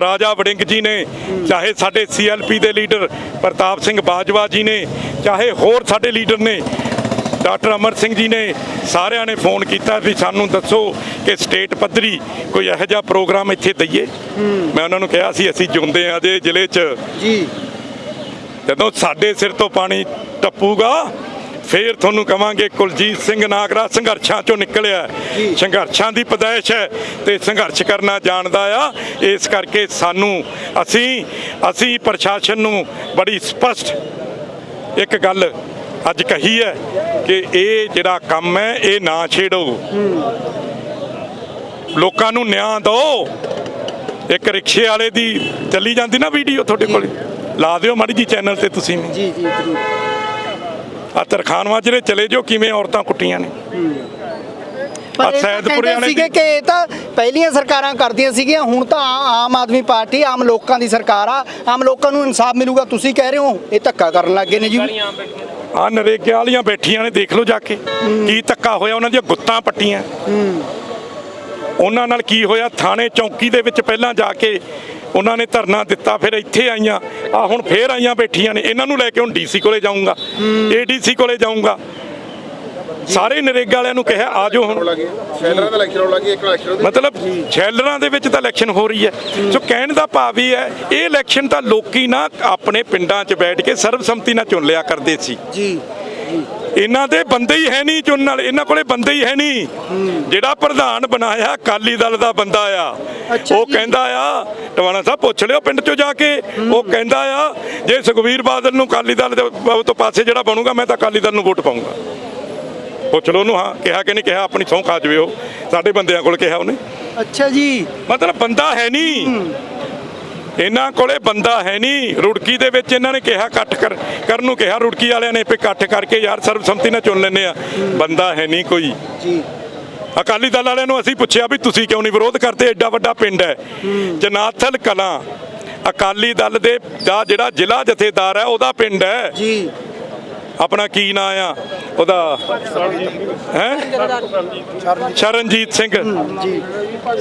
ਰਾਜਾ ਵੜਿੰਗ ਜੀ ਨੇ, ਚਾਹੇ ਸਾਡੇ ਸੀਐਲਪੀ ਦੇ ਲੀਡਰ ਪ੍ਰਤਾਪ ਸਿੰਘ ਬਾਜਵਾ ਜੀ ਨੇ, ਚਾਹੇ ਹੋਰ ਸਾਡੇ ਲੀਡਰ ਨੇ ਡਾਕਟਰ ਅਮਰ ਸਿੰਘ ਜੀ ਨੇ ਸਾਰਿਆਂ ਨੇ ਫੋਨ ਕੀਤਾ ਵੀ ਸਾਨੂੰ ਦੱਸੋ ਕਿ ਸਟੇਟ ਪੱਧਰੀ ਕੋਈ ਇਹੋ ਜਿਹਾ ਪ੍ਰੋਗਰਾਮ ਇੱਥੇ ਦਈਏ। ਮੈਂ ਉਹਨਾਂ ਨੂੰ ਕਿਹਾ ਸੀ ਅਸੀਂ ਜੁੰਦੇ ਆ ਜੇ ਜ਼ਿਲ੍ਹੇ 'ਚ। ਜੀ। ਜਦੋਂ ਸਾਡੇ ਸਿਰ ਤੋਂ ਪਾਣੀ ਟੱਪੂਗਾ ਫੇਰ ਤੁਹਾਨੂੰ ਕਵਾਂਗੇ ਕੁਲਜੀਤ ਸਿੰਘ ਨਾਗਰਾ ਸੰਘਰਸ਼ਾਂ ਚੋਂ ਨਿਕਲਿਆ। ਸੰਘਰਸ਼ਾਂ ਦੀ ਪਦਾਇਸ਼ ਹੈ ਤੇ ਸੰਘਰਸ਼ ਕਰਨਾ ਜਾਣਦਾ ਆ। ਇਸ ਕਰਕੇ ਸਾਨੂੰ ਅਸੀਂ ਅਸੀਂ ਪ੍ਰਸ਼ਾਸਨ ਨੂੰ ਬੜੀ ਸਪਸ਼ਟ ਇੱਕ ਗੱਲ ਅੱਜ ਕਹੀ ਹੈ ਕਿ ਇਹ ਜਿਹੜਾ ਕੰਮ ਹੈ ਇਹ ਨਾ ਛੇੜੋ। ਲੋਕਾਂ ਨੂੰ ਨਿਆਂ ਦਿਓ ਇੱਕ ਰਿਕਸ਼ੇ ਵਾਲੇ ਦੀ ਚੱਲੀ ਜਾਂਦੀ ਨਾ ਵੀਡੀਓ ਤੁਹਾਡੇ ਕੋਲੇ? ਲਾ ਦਿਓ ਮਾੜੀ ਜੀ ਚੈਨਲ ਤੇ ਤੁਸੀਂ ਵੀ। ਜੀ ਜੀ ਜ਼ਰੂਰ। ਆ ਤਰਖਾਨ ਮਾਜਰੇ ਚਲੇ ਜਾਓ ਕਿਵੇਂ ਔਰਤਾਂ ਕੁੱਟੀਆਂ ਨੇ? ਤਾਂ ਸੈਦਪੁਰੇ ਵਾਲੇ ਸੀਗੇ ਕਿ ਇਹ ਤਾਂ ਪਹਿਲੀਆਂ ਸਰਕਾਰਾਂ ਕਰਦੀਆਂ ਸੀਗੀਆਂ ਹੁਣ ਤਾਂ ਆ- ਆਮ ਆਦਮੀ ਪਾਰਟੀ ਆਮ ਲੋਕਾਂ ਦੀ ਸਰਕਾਰ ਆ। ਆਮ ਲੋਕਾਂ ਨੂੰ ਇਨਸਾਫ ਮਿਲੂਗਾ ਤੁਸੀਂ ਕਹਿ ਰਹੇ ਹੋ। ਇਹ ਧੱਕਾ ਕਰਨ ਲੱਗੇ ਨੇ ਜੀ। ਆ ਨਰੇਗੇ ਵਾਲੀਆਂ ਬੈਠੀਆਂ ਨੇ ਦੇਖ ਲਓ ਜਾ ਕੇ। ਕੀ ਧੱਕਾ ਹੋਇਆ ਉਹਨਾਂ ਦੀਆਂ ਗੁੱਤਾਂ ਪੱਟੀਆਂ। ਉਹਨਾਂ ਨਾਲ ਕੀ ਹੋਇਆ ਥਾਣੇ ਚੌਂਕੀ ਦੇ ਵਿੱਚ ਪਹਿਲਾਂ ਜਾ ਕੇ ਉਹਨਾਂ ਨੇ ਧਰਨਾ ਦਿੱਤਾ ਫਿਰ ਇੱਥੇ ਆਈਆਂ। ਆ ਹੁਣ ਫੇਰ ਆਈਆਂ ਬੈਠੀਆਂ ਨੇ ਇਹਨਾਂ ਨੂੰ ਲੈ ਕੇ ਹੁਣ ਡੀਸੀ ਕੋਲੇ ਜਾਊਂਗਾ। ਏਡੀਸੀ ਕੋਲੇ ਜਾਊਂਗਾ। ਸਾਰੇ ਨਰੇਗਾ ਵਾਲਿਆਂ ਨੂੰ ਕਿਹਾ ਆ ਜਾਓ ਹੁਣ। ਸ਼ੈਲਰਾਂ ਦਾ ਇਲੈਕਸ਼ਨ ਹੋਣ ਲੱਗੀ ਇੱਕ ਇਲੈਕਸ਼ਨ ਮਤਲਬ ਸ਼ੈਲਰਾਂ ਦੇ ਵਿੱਚ ਤਾਂ ਇਲੈਕਸ਼ਨ ਹੋ ਰਹੀ ਹੈ। ਸੋ ਕਹਿਣ ਦਾ ਭਾਵ ਇਹ ਹੈ ਇਹ ਇਲੈਕਸ਼ਨ ਤਾਂ ਲੋਕੀ ਨਾ ਆਪਣੇ ਪਿੰਡਾਂ 'ਚ ਬੈਠ ਕੇ ਸਰਬਸੰਮਤੀ ਨਾਲ ਚੁਣ ਲਿਆ ਕਰਦੇ ਸੀ। ਜੀ। ਇਹਨਾਂ ਦੇ ਬੰਦੇ ਹੀ ਹੈ ਨਹੀਂ ਚੁਣਨ ਵਾਲੇ ਇਹਨਾਂ ਕੋਲੇ ਬੰਦੇ ਹੀ ਹੈ ਨਹੀਂ। ਜਿਹੜਾ ਪ੍ਰਧਾਨ ਬਣਾਇਆ ਅਕਾਲੀ ਦਲ ਦਾ ਬੰਦਾ ਆ। ਉਹ। ਕਹਿੰਦਾ ਆ ਟਵਾਣਾ ਸਾਹਿਬ ਪੁੱਛ ਲਿਓ ਪਿੰਡ 'ਚੋਂ ਜਾ ਕੇ। ਉਹ ਕਹਿੰਦਾ ਆ ਜੇ ਸੁਖਵੀਰ ਬਾਦਲ ਨੂੰ ਅਕਾਲੀ ਦਲ ਦੇ ਤੋਂ ਪਾਸੇ ਜਿਹੜਾ ਬਣੂਗਾ ਮੈਂ ਤਾਂ ਅਕਾਲੀ ਦਲ ਨੂੰ ਵੋਟ ਪਾਉਂਗਾ ਪੁੱਛ ਲਓ ਉਹਨੂੰ ਹਾਂ ਕਿਹਾ ਕਿ ਨਹੀਂ ਕਿਹਾ ਆਪਣੀ ਸਹੁੰ ਖਾ ਜਵੇ ਉਹ। ਸਾਡੇ ਬੰਦਿਆਂ ਕੋਲ ਕਿਹਾ ਉਹਨੇ। ਅੱਛਾ ਜੀ। ਮਤਲਬ ਬੰਦਾ ਹੈ ਨਹੀਂ ਇਹਨਾਂ ਕੋਲੇ ਬੰਦਾ ਹੈ ਨਹੀਂ ਰੁੜਕੀ ਦੇ ਵਿੱਚ ਇਹਨਾਂ ਨੇ ਕਿਹਾ ਇਕੱਠ ਕਰ ਕਰਨ ਨੂੰ ਕਿਹਾ ਰੁੜਕੀ ਵਾਲਿਆਂ ਨੇ ਵੀ ਇਕੱਠ ਕਰਕੇ ਯਾਰ ਸਰਬਸੰਮਤੀ ਨਾਲ ਚੁਣ ਲੈਂਦੇ ਆ। ਬੰਦਾ ਹੈ ਨਹੀਂ ਕੋਈ। ਜੀ। ਅਕਾਲੀ ਦਲ ਵਾਲਿਆਂ ਨੂੰ ਅਸੀਂ ਪੁੱਛਿਆ ਵੀ ਤੁਸੀਂ ਕਿਉਂ ਨਹੀਂ ਵਿਰੋਧ ਕਰਦੇ? ਐਡਾ ਵੱਡਾ ਪਿੰਡ ਹੈ। ਜਨਾਥਲ ਕਲਾਂ ਅਕਾਲੀ ਦਲ ਦੇ ਦਾ ਜਿਹੜਾ ਜ਼ਿਲ੍ਹਾ ਜਥੇਦਾਰ ਹੈ ਉਹਦਾ ਪਿੰਡ ਹੈ। ਜੀ। ਆਪਣਾ ਕੀ ਨਾਂ ਆ? ਉਹਦਾ ਹੈ? ਸ਼ਰਨਜੀਤ ਸਿੰਘ। ਜੀ।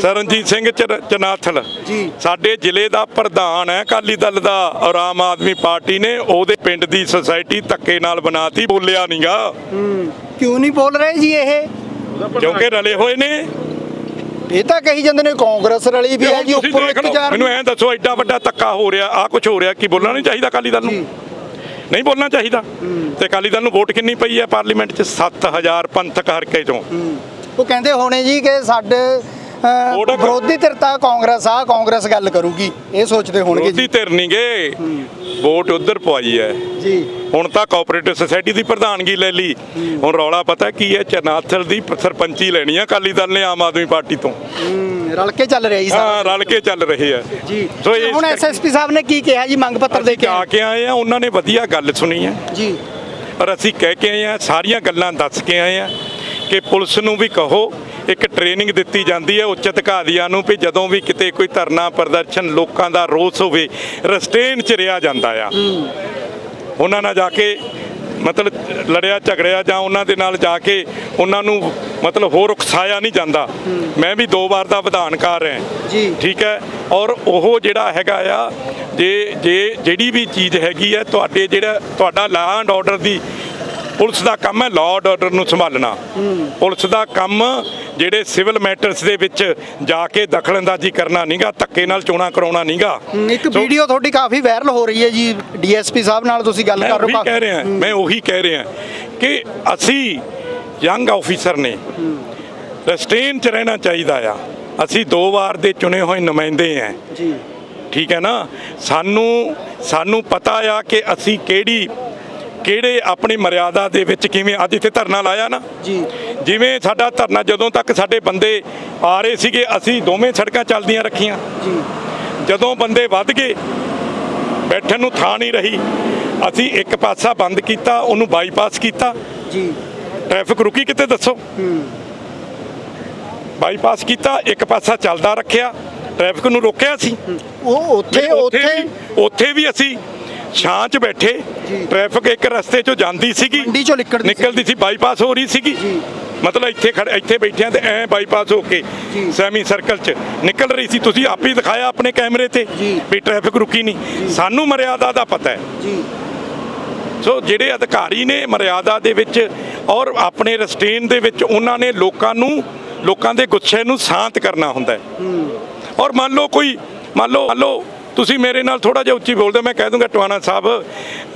ਸਰਨਜੀਤ ਸਿੰਘ ਚਰ- ਚਨਾਥਲ। ਜੀ। ਸਾਡੇ ਜ਼ਿਲ੍ਹੇ ਦਾ ਪ੍ਰਧਾਨ ਹੈ ਅਕਾਲੀ ਦਲ ਦਾ ਔਰ ਆਮ ਆਦਮੀ ਪਾਰਟੀ ਨੇ ਉਹਦੇ ਪਿੰਡ ਦੀ ਸੁਸਾਇਟੀ ਧੱਕੇ ਨਾਲ ਬਣਾਤੀ ਬੋਲਿਆ ਨਹੀਂਗਾ ਕਿਉਂ ਨਹੀਂ ਬੋਲ ਰਹੇ ਜੀ ਇਹ? ਕਿਉਂਕਿ ਰਲੇ ਹੋਏ ਨੇ। ਇਹ ਤਾਂ ਕਹੀ ਜਾਂਦੇ ਨੇ ਕਾਂਗਰਸ ਰਲੀ ਵੀ ਹੈ ਜੀ ਉੱਪਰੋਂ ਲਓ, ਇੰਤਜ਼ਾਰ ਮੈਨੂੰ ਐਂ ਦੱਸੋ ਐਡਾ ਵੱਡਾ ਧੱਕਾ ਹੋ ਰਿਹਾ ਆ ਕੁਝ ਹੋ ਰਿਹਾ ਕੀ ਬੋਲਣਾ ਨਹੀਂ ਚਾਹੀਦਾ ਅਕਾਲੀ ਦਲ ਨੂੰ। ਨਹੀਂ ਬੋਲਣਾ ਚਾਹੀਦਾ। ਤੇ ਅਕਾਲੀ ਦਲ ਨੂੰ ਵੋਟ ਕਿੰਨੀ ਪਈ ਹੈ ਪਾਰਲੀਮੈਂਟ 'ਚ? 7000 ਪੰਥਕ ਹਰਕੇ ਚੋਂ। ਉਹ ਕਹਿੰਦੇ ਹੋਣੇ ਜੀ ਕਿ ਸਾਡੇ ਵਿਰੋਧੀ ਧਿਰ ਤਾਂ ਕਾਂਗਰਸ ਆ ਕਾਂਗਰਸ ਗੱਲ ਕਰੂਗੀ। ਇਹ ਸੋਚਦੇ ਹੋਣਗੇ ਵਿਰੋਧੀ ਜੀ ਧਿਰ ਨਹੀਂ ਗਏ ਵੋਟ ਉਧਰ ਪਵਾਈ ਹੈ। ਜੀ। ਹੁਣ ਤਾਂ ਕੋਆਪਰੇਟਿਵ ਸੁਸਾਇਟੀ ਦੀ ਪ੍ਰਧਾਨਗੀ ਲੈ ਲਈ। ਹੁਣ ਰੌਲਾ ਪਤਾ ਕੀ ਹੈ? ਚਨਾਥਲ ਦੀ ਸਰਪੰਚੀ ਲੈਣੀ ਆ ਅਕਾਲੀ ਦਲ ਨੇ ਆਮ ਆਦਮੀ ਪਾਰਟੀ ਤੋਂ। ਰਲ ਕੇ ਚੱਲ ਰਿਹਾ ਜੀ ਹਾਂ ਰਲ ਕੇ ਚੱਲ ਰਹੇ ਆ। ਜੀ ਸੋ ਹੁਣ ਐਸਐਸਪੀ ਸਾਹਿਬ ਨੇ ਕੀ ਕਿਹਾ ਜੀ? ਮੰਗ ਪੱਤਰ ਦੇ ਕੇ ਆ ਕੇ ਆਏ ਆ ਉਹਨਾਂ ਨੇ ਵਧੀਆ ਗੱਲ ਸੁਣੀ ਹੈ ਜੀ। ਔਰ ਅਸੀਂ ਕਹਿ ਕੇ ਆਏ ਆ ਸਾਰੀਆਂ ਗੱਲਾਂ ਦੱਸ ਕੇ ਆਏ ਆ ਕਿ ਪੁਲਿਸ ਨੂੰ ਵੀ ਕਹੋ ਇੱਕ ਟ੍ਰੇਨਿੰਗ ਦਿੱਤੀ ਜਾਂਦੀ ਹੈ ਉੱਚ ਅਧਿਕਾਰੀਆਂ ਨੂੰ ਵੀ ਜਦੋਂ ਵੀ ਕਿਤੇ ਕੋਈ ਧਰਨਾ ਪ੍ਰਦਰਸ਼ਨ ਲੋਕਾਂ ਦਾ ਰੋਸ ਹੋਵੇ ਰਸਟੇਨ ਚ ਰਿਹਾ ਜਾਂਦਾ ਆ। ਉਹਨਾਂ ਨਾਲ ਜਾ ਕੇ ਮਤਲਬ ਲੜਿਆ ਝਗੜਿਆ ਜਾਂ ਉਹਨਾਂ ਦੇ ਨਾਲ ਜਾ ਕੇ ਉਹਨਾਂ ਨੂੰ ਮਤਲਬ ਹੋਰ ਉਕਸਾਇਆ ਨਹੀਂ ਜਾਂਦਾ। ਮੈਂ ਵੀ ਦੋ ਵਾਰ ਦਾ ਵਿਧਾਨਕਾਰ ਹਾਂ ਜੀ। ਠੀਕ ਹੈ? ਔਰ ਉਹ ਜਿਹੜਾ ਹੈਗਾ ਆ ਜੇ ਜੇ ਜਿਹੜੀ ਵੀ ਚੀਜ਼ ਹੈਗੀ ਹੈ ਤੁਹਾਡੇ ਜਿਹੜਾ ਤੁਹਾਡਾ ਲਾਅ ਐਂਡ ਆਰਡਰ ਦੀ ਪੁਲਿਸ ਦਾ ਕੰਮ ਹੈ ਲਾਅ ਆਰਡਰ ਨੂੰ ਸੰਭਾਲਣਾ। ਪੁਲਿਸ ਦਾ ਕੰਮ ਜਿਹੜੇ ਸਿਵਲ ਮੈਟਰਸ ਦੇ ਵਿੱਚ ਜਾ ਕੇ ਦਖਲਅੰਦਾਜ਼ੀ ਕਰਨਾ ਨਹੀਂਗਾ ਧੱਕੇ ਨਾਲ ਚੋਣਾਂ ਕਰਾਉਣਾ ਨਹੀਂਗਾ ਇੱਕ ਵੀਡੀਓ ਤੁਹਾਡੀ ਕਾਫੀ ਵਾਇਰਲ ਹੋ ਰਹੀ ਹੈ ਜੀ ਡੀਐਸਪੀ ਸਾਹਿਬ ਨਾਲ ਤੁਸੀਂ ਗੱਲ ਕਰ ਰਹੇ ਹੋ ਕਹਿ ਰਿਹਾ ਮੈਂ ਉਹੀ ਕਹਿ ਰਿਹਾ ਕਿ ਅਸੀਂ ਯੰਗ ਆਫੀਸਰ ਨੇ ਰੈਸਟੇਨ ਚ ਰਹਿਣਾ ਚਾਹੀਦਾ ਆ। ਅਸੀਂ ਦੋ ਵਾਰ ਦੇ ਚੁਣੇ ਹੋਏ ਨੁਮਾਇੰਦੇ ਆ। ਜੀ। ਠੀਕ ਹੈ ਨਾ? ਸਾਨੂੰ ਸਾਨੂੰ ਪਤਾ ਆ ਕਿ ਅਸੀਂ ਕਿਹੜੀ ਕਿਹੜੇ ਆਪਣੀ ਮਰਿਆਦਾ ਦੇ ਵਿੱਚ ਕਿਵੇਂ ਅੱਜ ਇੱਥੇ ਧਰਨਾ ਲਾਇਆ ਨਾ? ਜੀ। ਜਿਵੇਂ ਸਾਡਾ ਧਰਨਾ ਜਦੋਂ ਤੱਕ ਸਾਡੇ ਬੰਦੇ ਆ ਰਹੇ ਸੀਗੇ ਅਸੀਂ ਦੋਵੇਂ ਸੜਕਾਂ ਚੱਲਦੀਆਂ ਰੱਖੀਆਂ। ਜੀ। ਜਦੋਂ ਬੰਦੇ ਵੱਧ ਗਏ ਬੈਠਣ ਨੂੰ ਥਾਂ ਨਹੀਂ ਰਹੀ। ਅਸੀਂ ਇੱਕ ਪਾਸਾ ਬੰਦ ਕੀਤਾ ਉਹਨੂੰ ਬਾਈਪਾਸ ਕੀਤਾ। ਜੀ। ਟ੍ਰੈਫਿਕ ਰੁਕੀ ਕਿਤੇ ਦੱਸੋ? ਬਾਈਪਾਸ ਕੀਤਾ ਇੱਕ ਪਾਸਾ ਚੱਲਦਾ ਰੱਖਿਆ। ਟ੍ਰੈਫਿਕ ਨੂੰ ਰੋਕਿਆ ਸੀ। ਉਹ ਉੱਥੇ ਉੱਥੇ ਉੱਥੇ ਵੀ ਅਸੀਂ ਛਾਂ 'ਚ ਬੈਠੇ। ਟ੍ਰੈਫਿਕ ਇੱਕ ਰਸਤੇ 'ਚੋਂ ਜਾਂਦੀ ਸੀਗੀ ਮੰਡੀ ਚੋਂ ਨਿਕਲਦੀ ਸੀ। ਬਾਈਪਾਸ ਹੋ ਰਹੀ ਸੀਗੀ। ਮਤਲਬ ਇੱਥੇ ਖੜ ਇੱਥੇ ਬੈਠਿਆਂ ਤੇ ਐ ਬਾਈਪਾਸ ਹੋ ਕੇ। ਸੈਮੀ ਸਰਕਲ 'ਚ ਨਿਕਲ ਰਹੀ ਸੀ ਤੁਸੀਂ ਆਪ ਹੀ ਦਿਖਾਇਆ ਆਪਣੇ ਕੈਮਰੇ ਤੇ। ਵੀ ਟ੍ਰੈਫਿਕ ਰੁਕੀ ਨਹੀਂ ਸਾਨੂੰ ਮਰਿਆਦਾ ਦਾ ਪਤਾ ਹੈ ਜੀ ਸੋ ਜਿਹੜੇ ਅਧਿਕਾਰੀ ਨੇ ਮਰਿਆਦਾ ਦੇ ਵਿੱਚ ਔਰ ਆਪਣੇ ਰਸਟੇਨ ਦੇ ਵਿੱਚ ਉਹਨਾਂ ਨੇ ਲੋਕਾਂ ਨੂੰ ਲੋਕਾਂ ਦੇ ਗੁੱਸੇ ਨੂੰ ਸ਼ਾਂਤ ਕਰਨਾ ਹੁੰਦਾ ਹੈ ਔਰ ਮੰਨ ਲਓ ਕੋਈ ਮੰਨ ਲਓ ਮੰਨ ਲਓ ਤੁਸੀਂ ਮੇਰੇ ਨਾਲ ਥੋੜਾ ਜਿਹਾ ਉੱਚੀ ਬੋਲਦੇ ਮੈਂ ਕਹਿ ਦੂੰਗਾ ਟਵਾਣਾ ਸਾਹਿਬ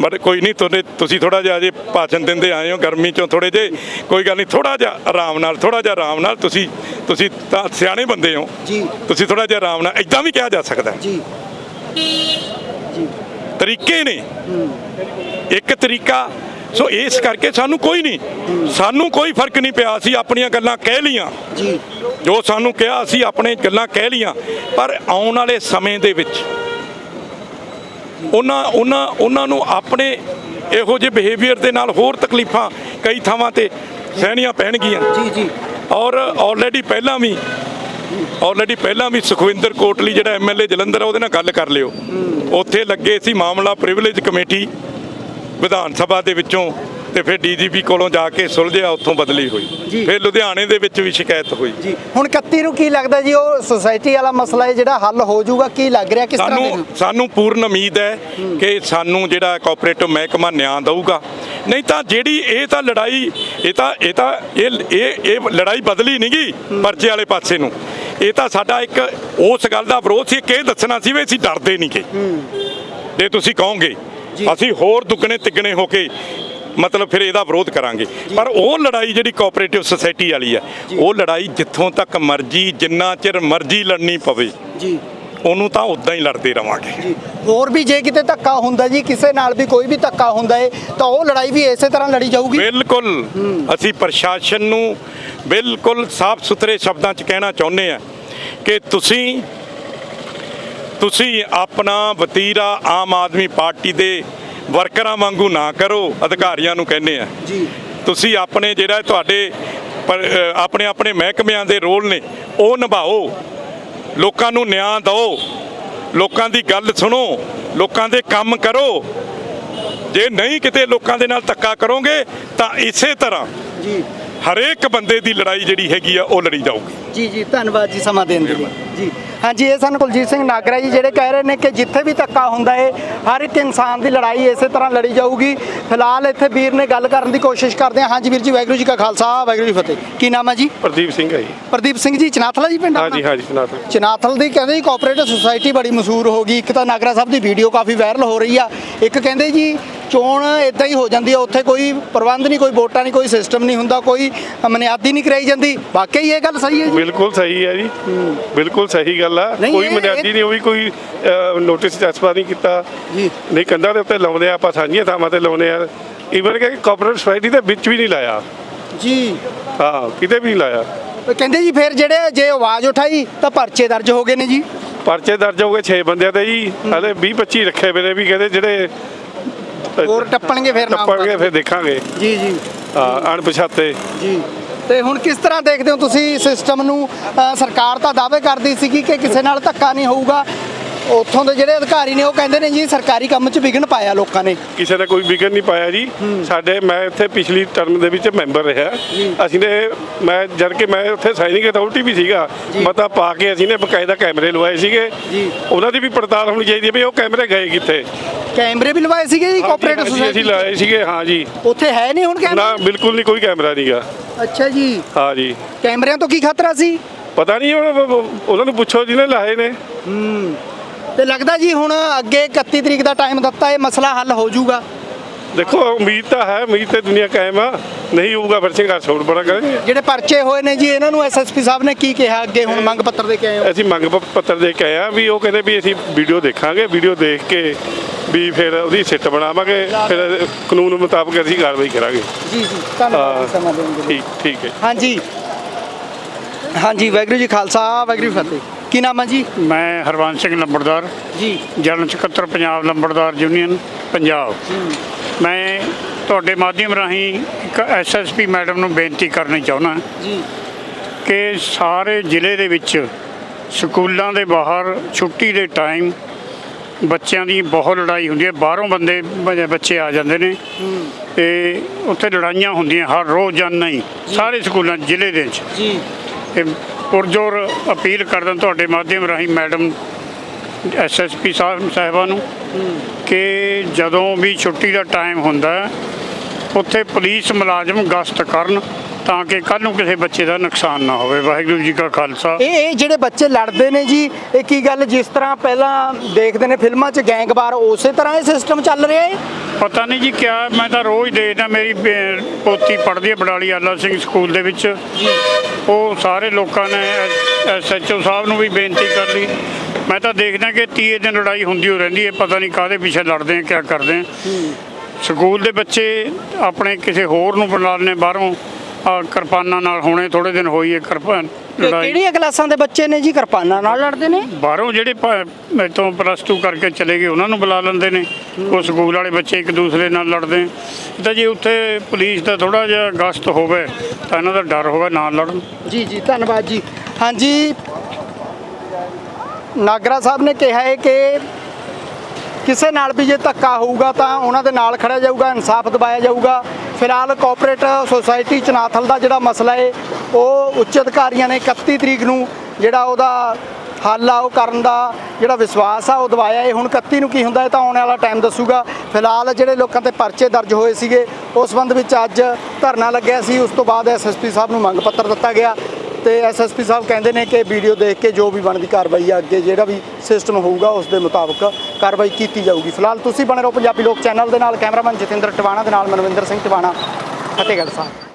ਬਟ ਕੋਈ ਨਹੀਂ ਤੁਹਾਡੇ ਤੁਸੀਂ ਥੋੜਾ ਜਿਹਾ ਜੇ ਭਾਸ਼ਣ ਦਿੰਦੇ ਆਏ ਹੋ ਗਰਮੀ ਚੋਂ ਥੋੜੇ ਜੇ ਕੋਈ ਗੱਲ ਨਹੀਂ ਥੋੜਾ ਜਿਹਾ ਆਰਾਮ ਨਾਲ ਥੋੜਾ ਜਿਹਾ ਆਰਾਮ ਨਾਲ ਤੁਸੀਂ ਤੁਸੀਂ ਤਾਂ ਸਿਆਣੇ ਬੰਦੇ ਹੋ। ਜੀ। ਤੁਸੀਂ ਥੋੜਾ ਜਿਹਾ ਆਰਾਮ ਨਾਲ ਇਦਾਂ ਵੀ ਕਿਹਾ ਜਾ ਸਕਦਾ। ਜੀ। ਤਰੀਕੇ ਨੇ। ਇੱਕ ਤਰੀਕਾ ਸੋ ਇਸ ਕਰਕੇ ਸਾਨੂੰ ਕੋਈ ਨਹੀਂ ਸਾਨੂੰ ਕੋਈ ਫ਼ਰਕ ਨਹੀਂ ਪਿਆ ਅਸੀਂ ਆਪਣੀਆਂ ਗੱਲਾਂ ਕਹਿ ਲੀਆਂ ਜੀ। ਜੋ ਸਾਨੂੰ ਕਿਹਾ ਅਸੀਂ ਆਪਣੇ ਗੱਲਾਂ ਕਹਿ ਲੀਆਂ ਪਰ ਆਉਣ ਵਾਲੇ ਸਮੇਂ ਦੇ ਵਿੱਚ ਉਹਨਾਂ ਉਹਨਾਂ ਉਹਨਾਂ ਨੂੰ ਆਪਣੇ ਇਹੋ ਜਿਹੇ ਬਿਹੇਵੀਅਰ ਦੇ ਨਾਲ ਹੋਰ ਤਕਲੀਫਾਂ ਕਈ ਥਾਵਾਂ ਤੇ ਸਹਿਣੀਆਂ ਪੈਣਗੀਆਂ। ਜੀ ਜੀ। ਔਰ ਆਲਰੇਡੀ ਪਹਿਲਾਂ ਵੀ ਆਲਰੇਡੀ ਪਹਿਲਾਂ ਵੀ ਸੁਖਵਿੰਦਰ ਕੋਟਲੀ ਜਿਹੜਾ ਐਮਐਲਏ ਜਲੰਧਰ ਆ ਉਹਦੇ ਨਾਲ ਗੱਲ ਕਰ ਲਿਓ। ਉੱਥੇ ਲੱਗੇ ਸੀ ਮਾਮਲਾ ਪ੍ਰਿਵਿਲੇਜ ਕਮੇਟੀ ਵਿਧਾਨ ਸਭਾ ਦੇ ਵਿੱਚੋਂ। ਤੇ ਫਿਰ ਡੀਜੀਪੀ ਕੋਲੋਂ ਜਾ ਕੇ ਸੁਲਝਿਆ ਉੱਥੋਂ ਬਦਲੀ। ਹੋਈ। ਫਿਰ ਲੁਧਿਆਣੇ ਦੇ ਵਿੱਚ ਵੀ ਸ਼ਿਕਾਇਤ ਹੋਈ। ਜੀ ਹੁਣ 31 ਨੂੰ ਕੀ ਲੱਗਦਾ ਜੀ ਉਹ ਸੁਸਾਇਟੀ ਵਾਲਾ ਮਸਲਾ ਹੈ ਜਿਹੜਾ ਹੱਲ ਹੋ ਜਾਊਗਾ ਕੀ ਲੱਗ ਰਿਹਾ ਕਿਸ ਤਰ੍ਹਾਂ ਸਾਨੂੰ ਸਾਨੂੰ ਪੂਰਨ ਉਮੀਦ ਹੈ ਕਿ ਸਾਨੂੰ ਜਿਹੜਾ ਕੋਆਪਰੇਟਿਵ ਮਹਿਕਮਾ ਨਿਆਂ ਦਊਗਾ। ਨਹੀਂ ਤਾਂ ਜਿਹੜੀ ਇਹ ਤਾਂ ਲੜਾਈ ਇਹ ਤਾਂ ਇਹ ਤਾਂ ਇਹ ਇਹ ਇਹ ਲੜਾਈ ਬਦਲੀ ਨਹੀਂ ਗਈ ਪਰਚੇ ਵਾਲੇ ਪਾਸੇ ਨੂੰ। ਇਹ ਤਾਂ ਸਾਡਾ ਇੱਕ ਉਸ ਗੱਲ ਦਾ ਵਿਰੋਧ ਸੀ ਕਿ ਇਹ ਦੱਸਣਾ ਸੀ ਵੀ ਅਸੀਂ ਡਰਦੇ ਨਹੀਂ ਗੇ ਜੇ ਤੁਸੀਂ ਕਹੋਗੇ ਅਸੀਂ ਹੋਰ ਦੁੱਗਣੇ ਤਿੱਗਣੇ ਹੋ ਕੇ ਮਤਲਬ ਫਿਰ ਇਹਦਾ ਵਿਰੋਧ ਕਰਾਂਗੇ। ਪਰ ਉਹ ਲੜਾਈ ਜਿਹੜੀ ਕੋਆਪਰੇਟਿਵ ਸੁਸਾਇਟੀ ਵਾਲੀ ਹੈ ਉਹ ਲੜਾਈ ਜਿੱਥੋਂ ਤੱਕ ਮਰਜ਼ੀ ਜਿੰਨਾ ਚਿਰ ਮਰਜ਼ੀ ਲੜਨੀ ਪਵੇ ਜੀ। ਉਹਨੂੰ ਤਾਂ ਉਦਾਂ ਹੀ ਲੜਦੇ ਰਵਾਂਗੇ। ਜੀ। ਹੋਰ ਵੀ ਜੇ ਕਿਤੇ ਧੱਕਾ ਹੁੰਦਾ ਜੀ ਕਿਸੇ ਨਾਲ ਵੀ ਕੋਈ ਵੀ ਧੱਕਾ ਹੁੰਦਾ ਏ ਤਾਂ ਉਹ ਲੜਾਈ ਵੀ ਇਸੇ ਤਰ੍ਹਾਂ ਲੜੀ ਜਾਊਗੀ। ਬਿਲਕੁਲ। ਅਸੀਂ ਪ੍ਰਸ਼ਾਸਨ ਨੂੰ ਬਿਲਕੁਲ ਸਾਫ਼ ਸੁਥਰੇ ਸ਼ਬਦਾਂ 'ਚ ਕਹਿਣਾ ਚਾਹੁੰਦੇ ਆ ਕਿ ਤੁਸੀਂ ਤੁਸੀਂ ਆਪਣਾ ਵਤੀਰਾ ਆਮ ਆਦਮੀ ਪਾਰਟੀ ਦੇ ਵਰਕਰਾਂ ਵਾਂਗੂ ਨਾ ਕਰੋ ਅਧਿਕਾਰੀਆਂ ਨੂੰ ਕਹਿੰਦੇ ਆ। ਜੀ। ਤੁਸੀਂ ਆਪਣੇ ਜਿਹੜਾ ਤੁਹਾਡੇ ਆਪਣੇ ਆਪਣੇ ਮਹਿਕਮਿਆਂ ਦੇ ਰੋਲ ਨੇ ਉਹ ਨਿਭਾਓ। ਲੋਕਾਂ ਨੂੰ ਨਿਆਂ ਦਿਓ। ਲੋਕਾਂ ਦੀ ਗੱਲ ਸੁਣੋ। ਲੋਕਾਂ ਦੇ ਕੰਮ ਕਰੋ। ਜੇ ਨਹੀਂ ਕਿਤੇ ਲੋਕਾਂ ਦੇ ਨਾਲ ਧੱਕਾ ਕਰੋਗੇ ਤਾਂ ਇਸੇ ਤਰ੍ਹਾਂ ਜੀ। ਹਰੇਕ ਬੰਦੇ ਦੀ ਲੜਾਈ ਜਿਹੜੀ ਹੈਗੀ ਆ ਉਹ ਲੜੀ ਜਾਊਗੀ। ਜੀ ਜੀ। ਧੰਨਵਾਦ ਜੀ ਸਮਾਂ ਦੇਣ ਦੇ ਲਈ। ਜੀ। ਹਾਂਜੀ ਇਹ ਸਾਨੂੰ ਕੁਲਜੀਤ ਸਿੰਘ ਨਾਗਰਾ ਜੀ ਜਿਹੜੇ ਕਹਿ ਰਹੇ ਨੇ ਕਿ ਜਿੱਥੇ ਵੀ ਧੱਕਾ ਹੁੰਦਾ ਹੈ ਹਰ ਇੱਕ ਇਨਸਾਨ ਦੀ ਲੜਾਈ ਇਸੇ ਤਰ੍ਹਾਂ ਲੜੀ ਜਾਊਗੀ। ਫਿਲਹਾਲ ਇੱਥੇ ਵੀਰ ਨੇ ਗੱਲ ਕਰਨ ਦੀ ਕੋਸ਼ਿਸ਼ ਕਰਦੇ ਹਾਂ। ਹਾਂਜੀ ਵੀਰ ਜੀ ਵਾਹਿਗੁਰੂ ਜੀ ਕਾ ਖਾਲਸਾ ਵਾਹਿਗੁਰੂ ਜੀ ਫਤਿਹ। ਕੀ ਨਾਮ ਹੈ ਜੀ? ਪ੍ਰਦੀਪ ਸਿੰਘ ਹੈ ਜੀ। ਪ੍ਰਦੀਪ ਸਿੰਘ ਜੀ ਚਨਾਥਲਾ ਜੀ ਪਿੰਡ ਹਾਂਜੀ? ਹਾਂਜੀ ਸੁਣਾ ਚਨਾਥਲ ਦੀ ਕਹਿੰਦੇ ਜੀ ਕੋਆਪਰੇਟਿਵ ਸੁਸਾਇਟੀ ਬੜੀ ਮਸ਼ਹੂਰ ਹੋ ਗਈ। ਇੱਕ ਤਾਂ ਨਾਗਰਾ ਸਾਹਿਬ ਦੀ ਵੀਡੀਓ ਕਾਫੀ ਵਾਇਰਲ ਹੋ ਰਹੀ ਆ। ਇੱਕ ਕਹਿੰਦੇ ਜੀ ਚੋਣ ਇਦਾਂ ਹੀ ਹੋ ਜਾਂਦੀ ਆ। ਉੱਥੇ ਕੋਈ ਪ੍ਰਬੰਧ ਨਹੀਂ ਕੋਈ ਵੋਟਾਂ ਨਹੀਂ ਕੋਈ ਸਿਸਟਮ ਨਹੀਂ ਹੁੰਦਾ ਕੋਈ ਮਨਿਆਦੀ ਨਹੀਂ ਕਰਾਈ ਜਾਂਦੀ। ਵਾਕਈ ਇਹ ਗੱਲ ਸਹੀ ਹੈ ਜੀ? ਬਿਲਕੁਲ ਸਹੀ ਹੈ ਜੀ। ਬਿਲਕੁਲ ਸਹੀ ਗੱਲ ਆ। ਨਹੀਂ, ਕੋਈ ਇਹ- ਮਨਿਆਦੀ ਨਹੀਂ ਹੋਈ ਕੋਈ ਨੋਟਿਸ ਚਸਪਾ ਨਹੀਂ ਕੀਤਾ। ਜੀ। ਨਹੀਂ ਕੰਧਾਂ ਦੇ ਉੱਤੇ ਲਾਉਂਦੇ ਆ ਆਪਾਂ ਸਾਂਝੀਆਂ ਥਾਵਾਂ ਤੇ ਲਾਉਂਦੇ ਆ। ਈਵਨ ਕਿ ਕਾਰਪੋਰੇਟ ਸੁਸਾਇਟੀ ਦੇ ਵਿੱਚ ਵੀ ਨਹੀਂ ਲਾਇਆ। ਜੀ। ਹਾਂ ਕਿਤੇ ਵੀ ਨਹੀਂ ਲਾਇਆ। ਕਹਿੰਦੇ ਜੀ ਫਿਰ ਜਿਹੜੇ ਜੇ ਆਵਾਜ਼ ਉਠਾਈ ਤਾਂ ਪਰਚੇ ਦਰਜ ਹੋ ਗਏ ਨੇ ਜੀ। ਪਰਚੇ ਦਰਜ ਹੋ ਗਏ 6 ਬੰਦਿਆਂ ਤੇ ਜੀ। ਹਲੇ 20 25 ਰੱਖੇ ਹੋਏ ਨੇ ਵੀ ਕਹਿੰਦੇ ਜਿਹੜੇ ਹੋਰ ਟੱਪਣਗੇ ਫਿਰ ਨਾਮ ਟੱਪਣਗੇ ਫਿਰ ਦੇਖਾਂਗੇ। ਜੀ ਜੀ। ਹਾਂ ਅਣਪਛਾਤੇ। ਜੀ। ਤੇ ਹੁਣ ਕਿਸ ਤਰ੍ਹਾਂ ਦੇਖਦੇ ਹੋ ਤੁਸੀਂ ਸਿਸਟਮ ਨੂੰ? ਸਰਕਾਰ ਤਾਂ ਦਾਅਵੇ ਕਰਦੀ ਸੀਗੀ ਕਿ ਕਿਸੇ ਨਾਲ ਧੱਕਾ ਨਹੀਂ ਹੋਊਗਾ। ਉੱਥੋਂ ਦੇ ਜਿਹੜੇ ਅਧਿਕਾਰੀ ਨੇ ਉਹ ਕਹਿੰਦੇ ਨੇ ਜੀ ਸਰਕਾਰੀ ਕੰਮ 'ਚ ਵਿਘਨ ਪਾਇਆ ਲੋਕਾਂ ਨੇ। ਕਿਸੇ ਦਾ ਕੋਈ ਵਿਗਨ ਨਹੀਂ ਪਾਇਆ ਜੀ। ਸਾਡੇ ਮੈਂ ਇੱਥੇ ਪਿਛਲੀ ਟਰਮ ਦੇ ਵਿੱਚ ਮੈਂਬਰ ਰਿਹਾ। ਅਸੀਂ ਨੇ ਮੈਂ ਜਦ ਕਿ ਮੈਂ ਉੱਥੇ ਸਾਈਨਿੰਗ ਅਥਾਰਟੀ ਵੀ ਸੀਗਾ ਮਤਾ ਪਾ ਕੇ ਅਸੀਂ ਨੇ ਬਕਾਇਦਾ ਕੈਮਰੇ ਲਵਾਏ ਸੀਗੇ। ਉਹਨਾਂ ਦੀ ਵੀ ਪੜਤਾਲ ਹੋਣੀ ਚਾਹੀਦੀ ਹੈ ਵੀ ਉਹ ਕੈਮਰੇ ਗਏ ਕਿੱਥੇ। ਕੈਮਰੇ ਵੀ ਲਵਾਏ ਸੀਗੇ ਜੀ ਕੋਆਪਰੇਟਿਵ ਹਾਂਜੀ, ਅਸੀਂ ਸੁਸਾਇਟੀ ਲਾਏ ਸੀਗੇ ਹਾਂ ਜੀ। ਉੱਥੇ ਹੈ ਨਹੀਂ ਹੁਣ ਨਾ ਕੈਮਰਾ ਬਿਲਕੁਲ ਨਹੀਂ ਕੋਈ ਕੈਮਰਾ ਨਹੀਂਗਾ। ਅੱਛਾ ਜੀ। ਹਾਂ ਜੀ। ਕੈਮਰਿਆਂ ਤੋਂ ਕੀ ਖਤਰਾ ਸੀ? ਪਤਾ ਨਹੀਂ ਉਹ- ਉਹਨਾਂ ਨੂੰ ਪੁੱਛੋ ਜਿਹਨੇ ਲਾਏ ਨੇ। ਤੇ ਲੱਗਦਾ ਜੀ ਹੁਣ ਅੱਗੇ 31 ਤਰੀਕ ਦਾ ਟਾਈਮ ਦਿੱਤਾ ਇਹ ਮਸਲਾ ਹੱਲ ਹੋ ਜਾਊਗਾ। ਦੇਖੋ ਉਮੀਦ ਤਾਂ ਹੈ ਉਮੀਦ ਤੇ ਦੁਨੀਆ ਕਾਇਮ ਆ। ਨਹੀਂ ਹੋਊਗਾ ਫਿਰ ਸੰਘਰਸ਼ ਹੋਰ ਬੜਾ ਕਰਾਂਗੇ। ਜਿਹੜੇ ਪਰਚੇ ਹੋਏ ਨੇ ਜੀ ਇਹਨਾਂ ਨੂੰ ਐਸਐਸਪੀ ਸਾਹਿਬ ਨੇ ਕੀ ਕਿਹਾ ਅੱਗੇ ਹੁਣ ਮੰਗ ਪੱਤਰ ਦੇ ਕੇ ਆਏ ਹੋ? ਅਸੀਂ ਮੰਗ ਪੱਤਰ ਦੇ ਕੇ ਆਏ ਆ ਵੀ ਉਹ ਕਹਿੰਦੇ ਵੀ ਅਸੀਂ ਵੀਡੀਓ ਦੇਖਾਂਗੇ ਵੀਡੀਓ ਦੇਖ ਕੇ ਵੀ ਫਿਰ ਉਹਦੀ ਸਿੱਟ ਬਣਾਵਾਂਗੇ ਫਿਰ ਕਾਨੂੰਨ ਮੁਤਾਬਕ ਅਸੀਂ ਕਾਰਵਾਈ ਕਰਾਂਗੇ। ਜੀ ਜੀ ਧੰਨਵਾਦ ਸਮਾਂ ਦੇਣ ਦੇ ਲਈ। ਠੀਕ ਠੀਕ ਹੈ ਹਾਂਜੀ ਹਾਂਜੀ ਵਾਹਿਗੁਰੂ ਜੀ ਖਾਲਸਾ ਵਾਹਿਗੁਰੂ ਜੀ ਫਤਿਹ। ਕੀ ਨਾਮ ਹੈ ਜੀ? ਮੈਂ ਹਰਵੰਸ ਸਿੰਘ ਲੰਬੜਦਾਰ। ਜੀ। ਜਨਰਲ ਸਕੱਤਰ ਪੰਜਾਬ ਲੰਬੜਦਾਰ ਯੂਨੀਅਨ ਪੰਜਾਬ। ਮੈਂ ਤੁਹਾਡੇ ਮਾਧਿਅਮ ਰਾਹੀਂ ਇੱਕ ਐਸਐਸਪੀ ਮੈਡਮ ਨੂੰ ਬੇਨਤੀ ਕਰਨੀ ਚਾਹੁੰਦਾ ਜੀ। ਕਿ ਸਾਰੇ ਜ਼ਿਲ੍ਹੇ ਦੇ ਵਿੱਚ ਸਕੂਲਾਂ ਦੇ ਬਾਹਰ ਛੁੱਟੀ ਦੇ ਟਾਈਮ ਬੱਚਿਆਂ ਦੀ ਬਹੁਤ ਲੜਾਈ ਹੁੰਦੀ ਹੈ। ਬਾਹਰੋਂ ਬੰਦੇ ਬੱਚੇ ਆ ਜਾਂਦੇ ਨੇ। ਤੇ ਉੱਥੇ ਲੜਾਈਆਂ ਹੁੰਦੀਆਂ ਹਰ ਰੋਜ਼ ਜਾਨਾ ਹੀ ਸਾਰੇ ਸਕੂਲਾਂ ਜ਼ਿਲ੍ਹੇ ਦੇ ਵਿੱਚ। ਜੀ। ਤੇ ਪੁਰਜੋਰ ਅਪੀਲ ਕਰਦਾ ਤੁਹਾਡੇ ਮਾਧਿਅਮ ਰਾਹੀਂ ਮੈਡਮ ਐਸਐਸਪੀ ਸਾਹਿਬ ਸਾਹਿਬਾਂ ਨੂੰ ਕਿ ਜਦੋਂ ਵੀ ਛੁੱਟੀ ਦਾ ਟਾਈਮ ਹੁੰਦਾ ਉੱਥੇ ਪੁਲਿਸ ਮੁਲਾਜ਼ਮ ਗਸ਼ਤ ਕਰਨ ਤਾਂ ਕਿ ਕੱਲ ਨੂੰ ਕਿਸੇ ਬੱਚੇ ਦਾ ਨੁਕਸਾਨ ਨਾ ਹੋਵੇ। ਵਾਹਿਗੁਰੂ ਜੀ ਕਾ ਖਾਲਸਾ। ਇਹ ਇਹ ਜਿਹੜੇ ਬੱਚੇ ਲੜਦੇ ਨੇ ਜੀ ਇਹ ਕੀ ਗੱਲ ਜਿਸ ਤਰ੍ਹਾਂ ਪਹਿਲਾਂ ਦੇਖਦੇ ਨੇ ਫਿਲਮਾਂ 'ਚ ਗੈਂਗਵਾਰ ਉਸੇ ਤਰ੍ਹਾਂ ਇਹ ਸਿਸਟਮ ਚੱਲ ਰਿਹਾ ਹੈ ਪਤਾ ਨਹੀਂ ਜੀ ਕਿਆ ਮੈਂ ਤਾਂ ਰੋਜ਼ ਦੇਖਦਾ ਮੇਰੀ ਪੋਤੀ ਪੜ੍ਹਦੀ ਹੈ ਬਡਾਲੀ ਆਲਾ ਸਿੰਘ ਸਕੂਲ ਦੇ ਵਿੱਚ। ਉਹ ਸਾਰੇ ਲੋਕਾਂ ਨੇ ਐਸਐਚਓ ਸਾਹਿਬ ਨੂੰ ਵੀ ਬੇਨਤੀ ਕਰ ਲਈ। ਮੈਂ ਤਾਂ ਦੇਖਦਾ ਕਿ 30 ਦਿਨ ਲੜਾਈ ਹੁੰਦੀ ਹੋ ਰਹਿੰਦੀ ਹੈ ਪਤਾ ਨਹੀਂ ਕਾਹਦੇ ਪਿੱਛੇ ਲੜਦੇ ਆ ਕਿਆ ਕਰਦੇ ਆ। ਸਕੂਲ ਦੇ ਬੱਚੇ ਆਪਣੇ ਕਿਸੇ ਹੋਰ ਨੂੰ ਬੁਲਾ ਲੈਣੇ ਬਾਹਰੋਂ ਆ ਕਿਰਪਾਨਾਂ ਨਾਲ ਹੁਣੇ ਥੋੜੇ ਦਿਨ ਹੋਈ ਹੈ ਕਿਰਪਾਨ ਤੇ ਲੜਾਈ। ਕਿਹੜੀਆਂ ਕਲਾਸਾਂ ਦੇ ਬੱਚੇ ਨੇ ਜੀ ਕਿਰਪਾਨਾਂ ਨਾਲ ਲੜਦੇ ਨੇ? ਬਾਹਰੋਂ ਜਿਹੜੇ ਮੈਥੋਂ ਪਲੱਸ 2 ਕਰਕੇ ਚਲੇ ਗਏ ਉਹਨਾਂ ਨੂੰ ਬੁਲਾ ਲੈਂਦੇ ਨੇ। ਉਹ ਸਕੂਲ ਵਾਲੇ ਬੱਚੇ ਇੱਕ ਦੂਸਰੇ ਨਾਲ ਲੜਦੇ। ਤਾਂ ਜੇ ਉੱਥੇ ਪੁਲਿਸ ਦਾ ਥੋੜਾ ਜਿਹਾ ਗਸ਼ਤ ਹੋਵੇ ਤਾਂ ਇਹਨਾਂ ਦਾ ਡਰ ਹੋਵੇ ਨਾ ਲੜਨ। ਜੀ ਜੀ ਧੰਨਵਾਦ ਜੀ। ਹਾਂਜੀ। ਨਾਗਰਾ ਸਾਹਿਬ ਨੇ ਕਿਹਾ ਹੈ ਕਿ ਕਿਸੇ ਨਾਲ ਵੀ ਜੇ ਧੱਕਾ ਹੋਊਗਾ ਤਾਂ ਉਹਨਾਂ ਦੇ ਨਾਲ ਖੜਿਆ ਜਾਊਗਾ ਇਨਸਾਫ ਦਿਵਾਇਆ ਜਾਊਗਾ। ਫਿਲਹਾਲ ਕੋਆਪਰੇਟਿਵ ਸੁਸਾਇਟੀ ਚਨਾਥਲ ਦਾ ਜਿਹੜਾ ਮਸਲਾ ਹੈ ਉਹ ਉੱਚ ਅਧਿਕਾਰੀਆਂ ਨੇ 31 ਤਰੀਕ ਨੂੰ ਜਿਹੜਾ ਉਹਦਾ ਹੱਲ ਆ, ਉਹ ਕਰਨ ਦਾ ਜਿਹੜਾ ਵਿਸ਼ਵਾਸ ਆ, ਉਹ ਦਵਾਇਆ ਹੈ ਹੁਣ 31 ਨੂੰ ਕੀ ਹੁੰਦਾ ਹੈ ਤਾਂ ਆਉਣ ਵਾਲਾ ਟਾਈਮ ਦੱਸੂਗਾ। ਫਿਲਹਾਲ ਜਿਹੜੇ ਲੋਕਾਂ ਤੇ ਪਰਚੇ ਦਰਜ ਹੋਏ ਸੀਗੇ, ਉਸ ਸੰਬੰਧ ਵਿੱਚ ਅੱਜ ਧਰਨਾ ਲੱਗਿਆ ਸੀ। ਉਸ ਤੋਂ ਬਾਅਦ ਐਸਐਸਪੀ ਸਾਹਿਬ ਨੂੰ ਮੰਗ ਪੱਤਰ ਦਿੱਤਾ ਗਿਆ। ਤੇ ਐਸਐਸਪੀ ਸਾਹਿਬ ਕਹਿੰਦੇ ਨੇ ਕਿ ਵੀਡੀਓ ਦੇਖ ਕੇ ਜੋ ਵੀ ਬਣਦੀ ਕਾਰਵਾਈ ਆ, ਅੱਗੇ ਜਿਹੜਾ ਵੀ ਸਿਸਟਮ ਹੋਊਗਾ, ਉਸ ਦੇ ਮੁਤਾਬਕ ਕਾਰਵਾਈ ਕੀਤੀ ਜਾਊਗੀ। ਫਿਲਹਾਲ ਤੁਸੀਂ ਬਣੇ ਰਹੋ ਪੰਜਾਬੀ ਲੋਕ ਚੈਨਲ ਦੇ ਨਾਲ, ਕੈਮਰਾਮੈਨ ਜਤਿੰਦਰ ਟਵਾਣਾ ਦੇ ਨਾਲ, ਮਨਵਿੰਦਰ ਸਿੰਘ ਟਵਾਣਾ, ਫਤਿਹਗੜ੍ਹ ਸਾਹਿਬ।